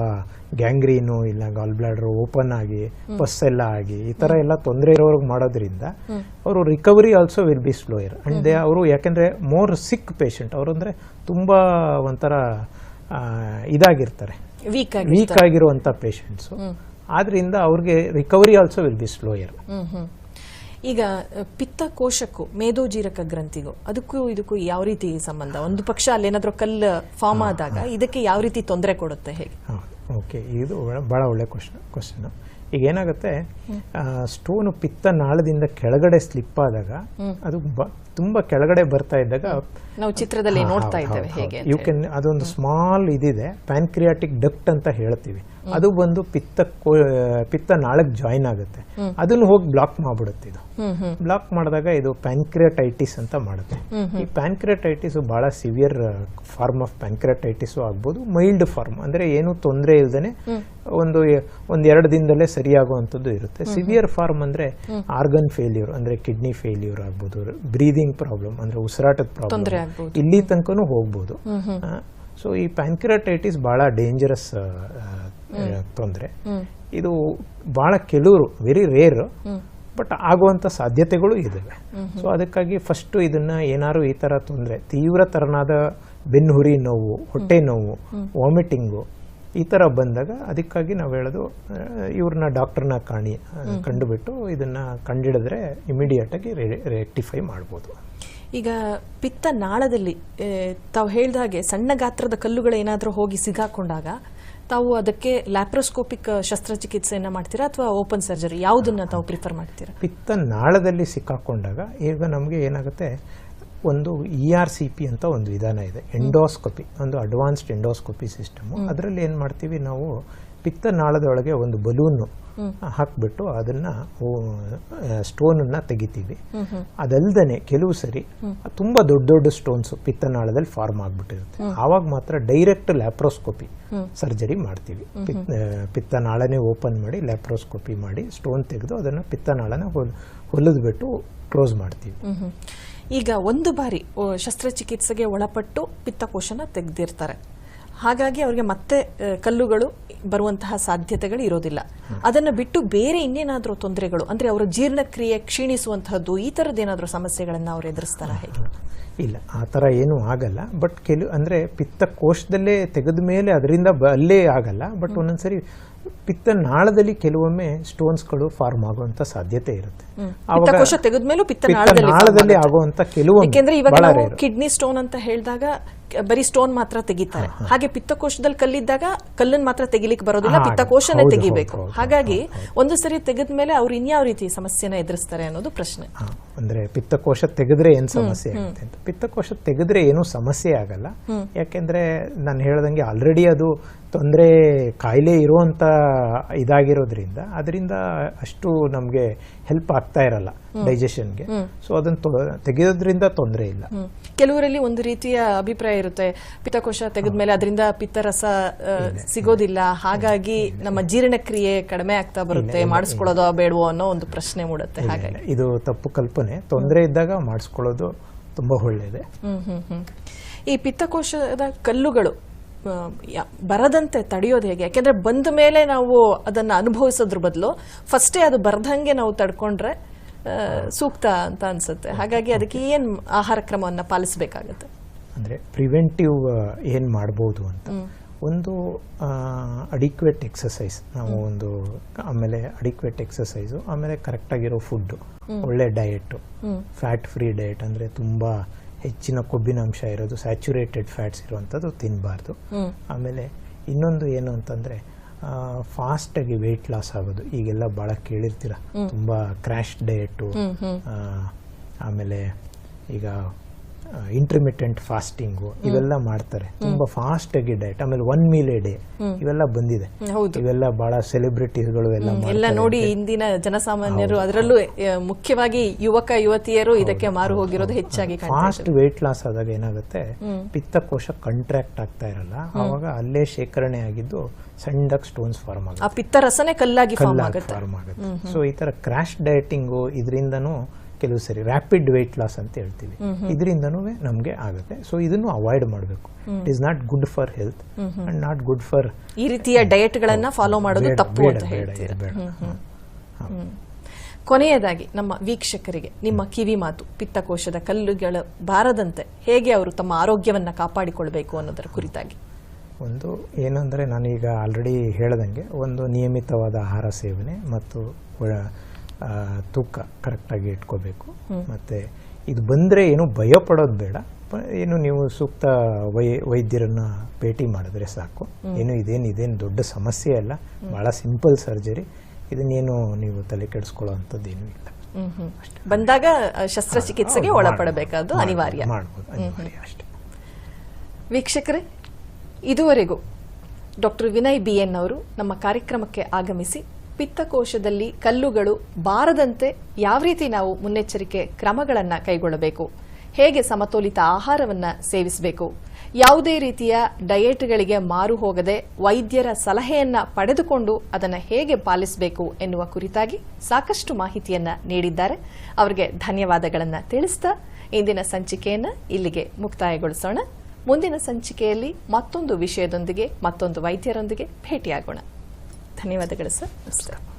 ಗ್ಯಾಂಗ್ರೀನು ಇಲ್ಲ ಗಾಲ್ ಬ್ಲಾಡರ್ ಓಪನ್ ಆಗಿ ಪಸ್ ಎಲ್ಲ ಆಗಿ ಈ ಥರ ಎಲ್ಲ ತೊಂದರೆ ಇರೋರ್ಗೆ ಮಾಡೋದ್ರಿಂದ ಅವರು recovery also will be slower and they ಅವರು ಯಾಕೆಂದರೆ ಮೋರ್ ಸಿಕ್ ಪೇಷಂಟ್ ಅವರು ಅಂದರೆ ತುಂಬ ಒಂಥರ ಇದಾಗಿರ್ತಾರೆ. ವೀಕ್ ಆಗಿ ವೀಕ್ ಆಗಿರುವಂಥ ಪೇಷಂಟ್ಸು ಆದ್ರಿಂದ ಅವ್ರಿಗೆ recovery also will be slower ಈಗ ಪಿತ್ತ ಪಿತ್ತಕೋಶಕ್ಕೂ ಮೇದೋಜೀರಕ ಗ್ರಂಥಿಗೂ ಅದಕ್ಕೂ ಇದಕ್ಕೂ ಯಾವ ರೀತಿ ಸಂಬಂಧ? ಒಂದು ಪಕ್ಷ ಅಲ್ಲೇನಾದ್ರೂ ಕಲ್ಲು ಫಾರ್ಮ್ ಆದಾಗ ಇದಕ್ಕೆ ಯಾವ ರೀತಿ ತೊಂದರೆ ಕೊಡುತ್ತೆ ಹೇಗೆ? ಓಕೆ. ಇದು ಭಾಳ ಒಳ್ಳೆ ಕ್ವಶನ್ ಕ್ವಶನ್ ಈಗ ಏನಾಗುತ್ತೆ ಸ್ಟೋನು ಪಿತ್ತ ನಾಳದಿಂದ ಕೆಳಗಡೆ ಸ್ಲಿಪ್ ಆದಾಗ ಅದು ತುಂಬಾ ಕೆಳಗಡೆ ಬರ್ತಾ ಇದ್ದಾಗ ನಾವು ಚಿತ್ರದಲ್ಲಿ ನೋಡ್ತಾ ಇದ್ದೇವೆ ಹೇಗೆ ಯು ಕ್ಯಾನ್ ಅದೊಂದು ಸ್ಮಾಲ್ ಇದಿದೆ ಪ್ಯಾನ್ಕ್ರಿಯಾಟಿಕ್ ಡಕ್ಟ್ ಅಂತ ಹೇಳ್ತೀವಿ. ಅದು ಬಂದು ಪಿತ್ತ ಪಿತ್ತ ನಾಳಕ್ ಜಾಯಿನ್ ಆಗುತ್ತೆ. ಅದನ್ನ ಹೋಗಿ ಬ್ಲಾಕ್ ಮಾಡ್ಬಿಡುತ್ತೆ ಇದು. ಬ್ಲಾಕ್ ಮಾಡಿದಾಗ ಇದು ಪ್ಯಾನ್ಕ್ರಿಯಾಟೈಟಿಸ್ ಅಂತ ಮಾಡುತ್ತೆ. ಈ ಪ್ಯಾನ್ಕ್ರಿಯಟೈಟಿಸ್ ಬಹಳ ಸಿವಿಯರ್ ಫಾರ್ಮ್ ಆಫ್ ಪ್ಯಾನ್ಕ್ರಿಯಾಟೈಟಿಸ್ ಆಗ್ಬೋದು. ಮೈಲ್ಡ್ ಫಾರ್ಮ್ ಅಂದ್ರೆ ಏನು ತೊಂದರೆ ಇಲ್ದೇನೆ ಒಂದು ಒಂದ್ ಎರಡು ದಿನದಲ್ಲೇ ಸರಿಯಾಗುವಂಥದ್ದು ಇರುತ್ತೆ. ಸಿವಿಯರ್ ಫಾರ್ಮ್ ಅಂದ್ರೆ ಆರ್ಗನ್ ಫೇಲ್ಯೂರ್ ಅಂದ್ರೆ ಕಿಡ್ನಿ ಫೇಲ್ಯೂರ್ ಆಗ್ಬೋದು ಬ್ರೀದಿಂಗ್ ಪ್ರಾಬ್ಲಮ್ ಅಂದ್ರೆ ಉಸಿರಾಟದ ಪ್ರಾಬ್ಲಮ್ ಇಲ್ಲಿ ತನಕನೂ ಹೋಗ್ಬೋದು. ಸೊ ಈ ಪ್ಯಾನ್ಕ್ರಿಯಾಟೈಟಿಸ್ ಬಹಳ ಡೇಂಜರಸ್ ತೊಂದರೆ. ಇದು ಬಹಳ ಕೆಲವರು ವೆರಿ ರೇರ್ ಬಟ್ ಆಗುವಂಥ ಸಾಧ್ಯತೆಗಳು ಇದ್ದಾವೆ ಸೊ ಅದಕ್ಕಾಗಿ ಫಸ್ಟ್ ಇದನ್ನ ಏನಾದ್ರು ಈ ಥರ ತೊಂದರೆ ತೀವ್ರ ತರನಾದ ಬೆನ್ನುಹುರಿ ನೋವು ಹೊಟ್ಟೆ ನೋವು ವಾಮಿಟಿಂಗು ಈ ಥರ ಬಂದಾಗ ಅದಕ್ಕಾಗಿ ನಾವು ಹೇಳೋದು ಇವ್ರನ್ನ ಡಾಕ್ಟರ್ನ ಕಾಣಿ ಕಂಡುಬಿಟ್ಟು ಇದನ್ನ ಕಂಡಿಡಿದ್ರೆ ಇಮಿಡಿಯೇಟಾಗಿ ರೆಕ್ಟಿಫೈ ಮಾಡ್ಬೋದು. ಈಗ ಪಿತ್ತ ನಾಳದಲ್ಲಿ ತಾವು ಹೇಳ್ದ ಹಾಗೆ ಸಣ್ಣ ಗಾತ್ರದ ಕಲ್ಲುಗಳು ಏನಾದರೂ ಹೋಗಿ ಸಿಗಾಕೊಂಡಾಗ ತಾವು ಅದಕ್ಕೆ ಲ್ಯಾಪ್ರೋಸ್ಕೋಪಿಕ್ ಶಸ್ತ್ರಚಿಕಿತ್ಸೆಯನ್ನು ಮಾಡ್ತೀರಾ ಅಥವಾ ಓಪನ್ ಸರ್ಜರಿ ಯಾವುದನ್ನ ತಾವು ಪ್ರಿಫರ್ ಮಾಡ್ತೀರಾ? ಪಿತ್ತ ನಾಳದಲ್ಲಿ ಸಿಕ್ಕಾಕೊಂಡಾಗ ಈಗ ನಮಗೆ ಏನಾಗುತ್ತೆ ಒಂದು ಇ ಆರ್ ಸಿ ಪಿ ಅಂತ ಒಂದು ವಿಧಾನ ಇದೆ. ಎಂಡೋಸ್ಕೋಪಿ ಒಂದು ಅಡ್ವಾನ್ಸ್ಡ್ ಎಂಡೋಸ್ಕೋಪಿ ಸಿಸ್ಟಮ್ ಅದರಲ್ಲಿ ಏನು ಮಾಡ್ತೀವಿ ನಾವು ಪಿತ್ತ ನಾಳದೊಳಗೆ ಒಂದು ಬಲೂನು ಹಾಕ್ಬಿಟ್ಟು ಅದನ್ನ ಸ್ಟೋನನ್ನು ತೆಗಿತೀವಿ. ಅದಲ್ದೇ ಕೆಲವು ಸರಿ ತುಂಬಾ ದೊಡ್ಡ ದೊಡ್ಡ ಸ್ಟೋನ್ಸ್ ಪಿತ್ತನಾಳದಲ್ಲಿ ಫಾರ್ಮ್ ಆಗ್ಬಿಟ್ಟಿರುತ್ತೆ. ಆವಾಗ ಮಾತ್ರ ಡೈರೆಕ್ಟ್ ಲ್ಯಾಪ್ರೋಸ್ಕೋಪಿ ಸರ್ಜರಿ ಮಾಡ್ತೀವಿ. ಪಿತ್ತನಾಳನೇ ಓಪನ್ ಮಾಡಿ ಲ್ಯಾಪ್ರೋಸ್ಕೋಪಿ ಮಾಡಿ ಸ್ಟೋನ್ ತೆಗೆದು ಅದನ್ನ ಪಿತ್ತನಾಳನ ಹೊಲ್ ಹೊಲಿದ್ಬಿಟ್ಟು ಕ್ಲೋಸ್ ಮಾಡ್ತೀವಿ. ಈಗ ಒಂದು ಬಾರಿ ಶಸ್ತ್ರಚಿಕಿತ್ಸೆಗೆ ಒಳಪಟ್ಟು ಪಿತ್ತಕೋಶನ ತೆಗೆದಿರ್ತಾರೆ. ಹಾಗಾಗಿ ಅವರಿಗೆ ಮತ್ತೆ ಕಲ್ಲುಗಳು ಬರುವಂತಹ ಸಾಧ್ಯತೆಗಳು ಇರೋದಿಲ್ಲ. ಅದನ್ನು ಬಿಟ್ಟು ಬೇರೆ ಇನ್ನೇನಾದರೂ ತೊಂದರೆಗಳು ಅಂದ್ರೆ ಅವರ ಜೀರ್ಣಕ್ರಿಯೆ ಕ್ಷೀಣಿಸುವಂತಹದ್ದು ಈ ಥರದ್ದೇನಾದರೂ ಸಮಸ್ಯೆಗಳನ್ನು ಅವ್ರು ಎದುರಿಸ್ತಾರ ಹೇಗೆ? ಇಲ್ಲ ಆ ಥರ ಏನೂ ಆಗಲ್ಲ. ಬಟ್ ಕೆಲವು ಅಂದರೆ ಪಿತ್ತ ಕೋಶದಲ್ಲೇ ತೆಗೆದ ಮೇಲೆ ಅದರಿಂದ ಅಲ್ಲೇ ಆಗಲ್ಲ. ಬಟ್ ಒಂದೊಂದ್ಸರಿ ಪಿತ್ತ ನಾಳದಲ್ಲಿ ಕೆಲವೊಮ್ಮೆ ಸ್ಟೋನ್ಸ್ಗಳು ಫಾರ್ಮ್ ಆಗುವಂತ ಸಾಧ್ಯತೆ ಇರುತ್ತೆ. ಆವಾಗ ಪಿತ್ತಕೋಶ ತೆಗೆದ್ಮೇಲೂ ಪಿತ್ತನಾಳದಲ್ಲಿ. ಆಗುವಂತ ಕೆಲವೊಮ್ಮೆ ಇವಾಗ. ಕಿಡ್ನಿ ಸ್ಟೋನ್ ಅಂತ ಹೇಳಿದಾಗ ಬರೀ ಸ್ಟೋನ್ ಮಾತ್ರ ತೆಗಿತಾರೆ. ಹಾಗೆ ಪಿತ್ತಕೋಶದಲ್ಲಿ ಕಲ್ಲಿದ್ದಾಗ ಕಲ್ಲನ್ ಮಾತ್ರ ತೆಗಿಲಿಕ್ಕೆ ಬರೋದಿಲ್ಲ ಪಿತ್ತಕೋಶನೇ ತೆಗಿಬೇಕು. ಹಾಗಾಗಿ ಒಂದು ಸರಿ ತೆಗೆದ್ಮೇಲೆ ಅವ್ರು ಇನ್ಯಾವ ರೀತಿ ಸಮಸ್ಯೆನ ಎದುರಿಸ್ತಾರೆ ಅನ್ನೋದು ಪ್ರಶ್ನೆ. ಅಂದ್ರೆ ಪಿತ್ತಕೋಶ ತೆಗೆದ್ರೆ ಏನ್ ಸಮಸ್ಯೆ ಆಗುತ್ತೆ ಅಂತ. ಪಿತ್ತಕೋಶ ತೆಗೆದ್ರೆ ಏನು ಸಮಸ್ಯೆ ಆಗಲ್ಲ. ಯಾಕೆಂದ್ರೆ ನಾನು ಹೇಳ್ದಂಗೆ ಆಲ್ರೆಡಿ ಅದು ತೊಂದರೆ ಕಾಯಿಲೆ ಇರುವಂತ ಇದಾಗಿರೋದ್ರಿಂದ ಅದರಿಂದ ಅಷ್ಟು ನಮಗೆ ಹೆಲ್ಪ್ ಆಗ್ತಾ ಇರಲ್ಲ ಡೈಜೆಷನ್ಗೆ ಸೊ ಅದನ್ನ ತೆಗೆಯೋದ್ರಿಂದ ತೊಂದರೆ ಇಲ್ಲ. ಕೆಲವರಲ್ಲಿ ಒಂದು ರೀತಿಯ ಅಭಿಪ್ರಾಯ ಇರುತ್ತೆ. ಪಿತ್ತಕೋಶ ತೆಗೆದ್ಮೇಲೆ ಅದರಿಂದ ಪಿತ್ತರಸ ಸಿಗೋದಿಲ್ಲ. ಹಾಗಾಗಿ ನಮ್ಮ ಜೀರ್ಣಕ್ರಿಯೆ ಕಡಿಮೆ ಆಗ್ತಾ ಬರುತ್ತೆ. ಮಾಡಿಸ್ಕೊಳ್ಳೋದೋ ಬೇಡವೋ ಅನ್ನೋ ಒಂದು ಪ್ರಶ್ನೆ ಮೂಡುತ್ತೆ. ಹಾಗಾಗಿ. ಇದು ತಪ್ಪು ಕಲ್ಪನೆ. ತೊಂದರೆ ಇದ್ದಾಗ ಮಾಡಿಸ್ಕೊಳ್ಳೋದು ತುಂಬಾ ಒಳ್ಳೆಯದೆ ಈ ಪಿತ್ತಕೋಶದ ಕಲ್ಲುಗಳು ಬರದಂತೆ ತಡೆಯೋದು ಹೇಗೆ? ಯಾಕೆಂದ್ರೆ ಬಂದ ಮೇಲೆ ನಾವು ಅದನ್ನ ಅನುಭವಿಸೋದ್ರ ಬದಲು ಫಸ್ಟೇ ಅದು ಬರ್ದಂಗೆ ನಾವು ತಡ್ಕೊಂಡ್ರೆ ಸೂಕ್ತ ಅಂತ ಅನ್ಸುತ್ತೆ. ಹಾಗಾಗಿ ಅದಕ್ಕೆ ಏನು ಆಹಾರ ಕ್ರಮವನ್ನ ಪಾಲಿಸಬೇಕಾಗುತ್ತೆ? ಅಂದರೆ ಪ್ರಿವೆಂಟಿವ್ ಏನು ಮಾಡ್ಬೋದು ಅಂತ. ಒಂದು ಅಡಿಕ್ವೇಟ್ ಎಕ್ಸಸೈಸ್ ನಾವು ಒಂದು ಆಮೇಲೆ ಅಡಿಕ್ವೇಟ್ ಎಕ್ಸಸೈಸು ಆಮೇಲೆ ಕರೆಕ್ಟಾಗಿರೋ ಫುಡ್ಡು ಒಳ್ಳೆ ಡಯೆಟ್ ಫ್ಯಾಟ್ ಫ್ರೀ ಡಯಟ್ ಅಂದರೆ ತುಂಬ ಹೆಚ್ಚಿನ ಕೊಬ್ಬಿನಾಂಶ ಇರೋದು ಸ್ಯಾಚುರೇಟೆಡ್ ಫ್ಯಾಟ್ಸ್ ಇರುವಂಥದ್ದು ತಿನ್ನಬಾರ್ದು ಆಮೇಲೆ ಇನ್ನೊಂದು ಏನು ಅಂತಂದರೆ ಫಾಸ್ಟಾಗಿ ವೆಯ್ಟ್ ಲಾಸ್ ಆಗೋದು. ಈಗೆಲ್ಲ ಭಾಳ ಕೇಳಿರ್ತೀರ. ತುಂಬ ಕ್ರ್ಯಾಶ್ ಡಯಟು ಆಮೇಲೆ ಈಗ ಇಂಟರ್ಮಿಟೆಂಟ್ ಫಾಸ್ಟಿಂಗು ಇವೆಲ್ಲ ಮಾಡ್ತಾರೆ. ತುಂಬಾ ಫಾಸ್ಟ್ ಆಗಿ ಡಯಟ್ ಆಮೇಲೆ ಒನ್ ಮೀಲ್ ಎ ಡೇ ಇವೆಲ್ಲ ಬಂದಿದೆ. ಇವೆಲ್ಲ ಬಹಳ ಸೆಲೆಬ್ರಿಟೀಸ್ಗಳು ಎಲ್ಲ ಎಲ್ಲ ನೋಡಿ ಇಂದಿನ ಜನಸಾಮಾನ್ಯರು ಅದರಲ್ಲೂ ಮುಖ್ಯವಾಗಿ ಯುವಕ ಯುವತಿಯರು ಇದಕ್ಕೆ ಮಾರು ಹೋಗಿರೋದು ಹೆಚ್ಚಾಗಿ. ಫಾಸ್ಟ್ ವೆಯ್ಟ್ ಲಾಸ್ ಆದಾಗ ಏನಾಗುತ್ತೆ? ಪಿತ್ತಕೋಶ ಕಂಟ್ರಾಕ್ಟ್ ಆಗ್ತಾ ಇರಲ್ಲ. ಆವಾಗ ಅಲ್ಲೇ ಶೇಖರಣೆ ಆಗಿದ್ದು ಸಣ್ಣದಾಗಿ ಸ್ಟೋನ್ಸ್ ಫಾರ್ಮ್ ಆಗುತ್ತೆ. ಆ ಪಿತ್ತರಸನೇ ಕಲ್ಲಾಗಿ ಫಾರ್ಮ್ ಆಗುತ್ತೆ. ಸೊ ಈ ತರ ಕ್ರಾಶ್ ಡಯಟಿಂಗು ಇದರಿಂದನೂ ಕೆಲವು ಸರಿ ರ್ಯಾಪಿಡ್ ವೆಯ್ಟ್ ಲಾಸ್ ಅಂತ ಹೇಳ್ತೀವಿ. ಇದರಿಂದನೂ ನಮಗೆ ಆಗುತ್ತೆ. ಸೊ ಇದನ್ನು ಅವಾಯ್ಡ್ ಮಾಡಬೇಕು. It is not good for health and not good for ಈ ರೀತಿಯ ಡಯಟ್ ಗಳನ್ನ ಫಾಲೋ ಮಾಡೋದು ತಪ್ಪು ಅಂತ. ಕೊನೆಯದಾಗಿ ನಮ್ಮ ವೀಕ್ಷಕರಿಗೆ ನಿಮ್ಮ ಕಿವಿ ಮಾತು ಪಿತ್ತಕೋಶದ ಕಲ್ಲುಗಳ ಬಾರದಂತೆ ಹೇಗೆ ಅವರು ತಮ್ಮ ಆರೋಗ್ಯವನ್ನು ಕಾಪಾಡಿಕೊಳ್ಬೇಕು ಅನ್ನೋದರ ಕುರಿತಾಗಿ. ಒಂದು ಏನಂದರೆ ನಾನೀಗ ಆಲ್ರೆಡಿ ಹೇಳ್ದಂಗೆ ಒಂದು ನಿಯಮಿತವಾದ ಆಹಾರ ಸೇವನೆ ಮತ್ತು ತೂಕ ಕರೆಕ್ಟಾಗಿ ಇಟ್ಕೋಬೇಕು. ಮತ್ತು ಇದು ಬಂದರೆ ಏನು ಭಯ ಪಡೋದು ಬೇಡ. ಏನು ನೀವು ಸೂಕ್ತ ವೈ ವೈದ್ಯರನ್ನ ಭೇಟಿ ಮಾಡಿದ್ರೆ ಸಾಕು. ಏನು ಇದೇನು ಇದೇನು ದೊಡ್ಡ ಸಮಸ್ಯೆ ಅಲ್ಲ. ಭಾಳ ಸಿಂಪಲ್ ಸರ್ಜರಿ. ಇದನ್ನೇನು ನೀವು ತಲೆ ಕೆಡಿಸ್ಕೊಳ್ಳೋ ಅಂಥದ್ದು ಏನೂ ಇಲ್ಲ. ಬಂದಾಗ ಶಸ್ತ್ರಚಿಕಿತ್ಸೆಗೆ ಒಳಪಡಬೇಕಾದ್ದು ಅನಿವಾರ್ಯ. ಮಾಡ್ಬೋದು ಅನಿವಾರ್ಯ ಅಷ್ಟೇ. ವೀಕ್ಷಕರೇ ಇದುವರೆಗೂ ಡಾಕ್ಟರ್ ವಿನಯ್ ಬಿ ಎನ್ ಅವರು ನಮ್ಮ ಕಾರ್ಯಕ್ರಮಕ್ಕೆ ಆಗಮಿಸಿ ಪಿತ್ತಕೋಶದಲ್ಲಿ ಕಲ್ಲುಗಳು ಬಾರದಂತೆ ಯಾವ ರೀತಿ ನಾವು ಮುನ್ನೆಚ್ಚರಿಕೆ ಕ್ರಮಗಳನ್ನು ಕೈಗೊಳ್ಳಬೇಕು? ಹೇಗೆ ಸಮತೋಲಿತ ಆಹಾರವನ್ನು ಸೇವಿಸಬೇಕು? ಯಾವುದೇ ರೀತಿಯ ಡಯೆಟ್ಗಳಿಗೆ ಮಾರು ಹೋಗದೆ ವೈದ್ಯರ ಸಲಹೆಯನ್ನ ಪಡೆದುಕೊಂಡು ಅದನ್ನು ಹೇಗೆ ಪಾಲಿಸಬೇಕು ಎನ್ನುವ ಕುರಿತಾಗಿ ಸಾಕಷ್ಟು ಮಾಹಿತಿಯನ್ನ ನೀಡಿದ್ದಾರೆ. ಅವರಿಗೆ ಧನ್ಯವಾದಗಳನ್ನು ತಿಳಿಸ್ತಾ ಇಂದಿನ ಸಂಚಿಕೆಯನ್ನ ಇಲ್ಲಿಗೆ ಮುಕ್ತಾಯಗೊಳಿಸೋಣ. ಮುಂದಿನ ಸಂಚಿಕೆಯಲ್ಲಿ ಮತ್ತೊಂದು ವಿಷಯದೊಂದಿಗೆ ಮತ್ತೊಂದು ವೈದ್ಯರೊಂದಿಗೆ ಭೇಟಿಯಾಗೋಣ. ಧನ್ಯವಾದಗಳು ಸರ್. ನಮಸ್ಕಾರ.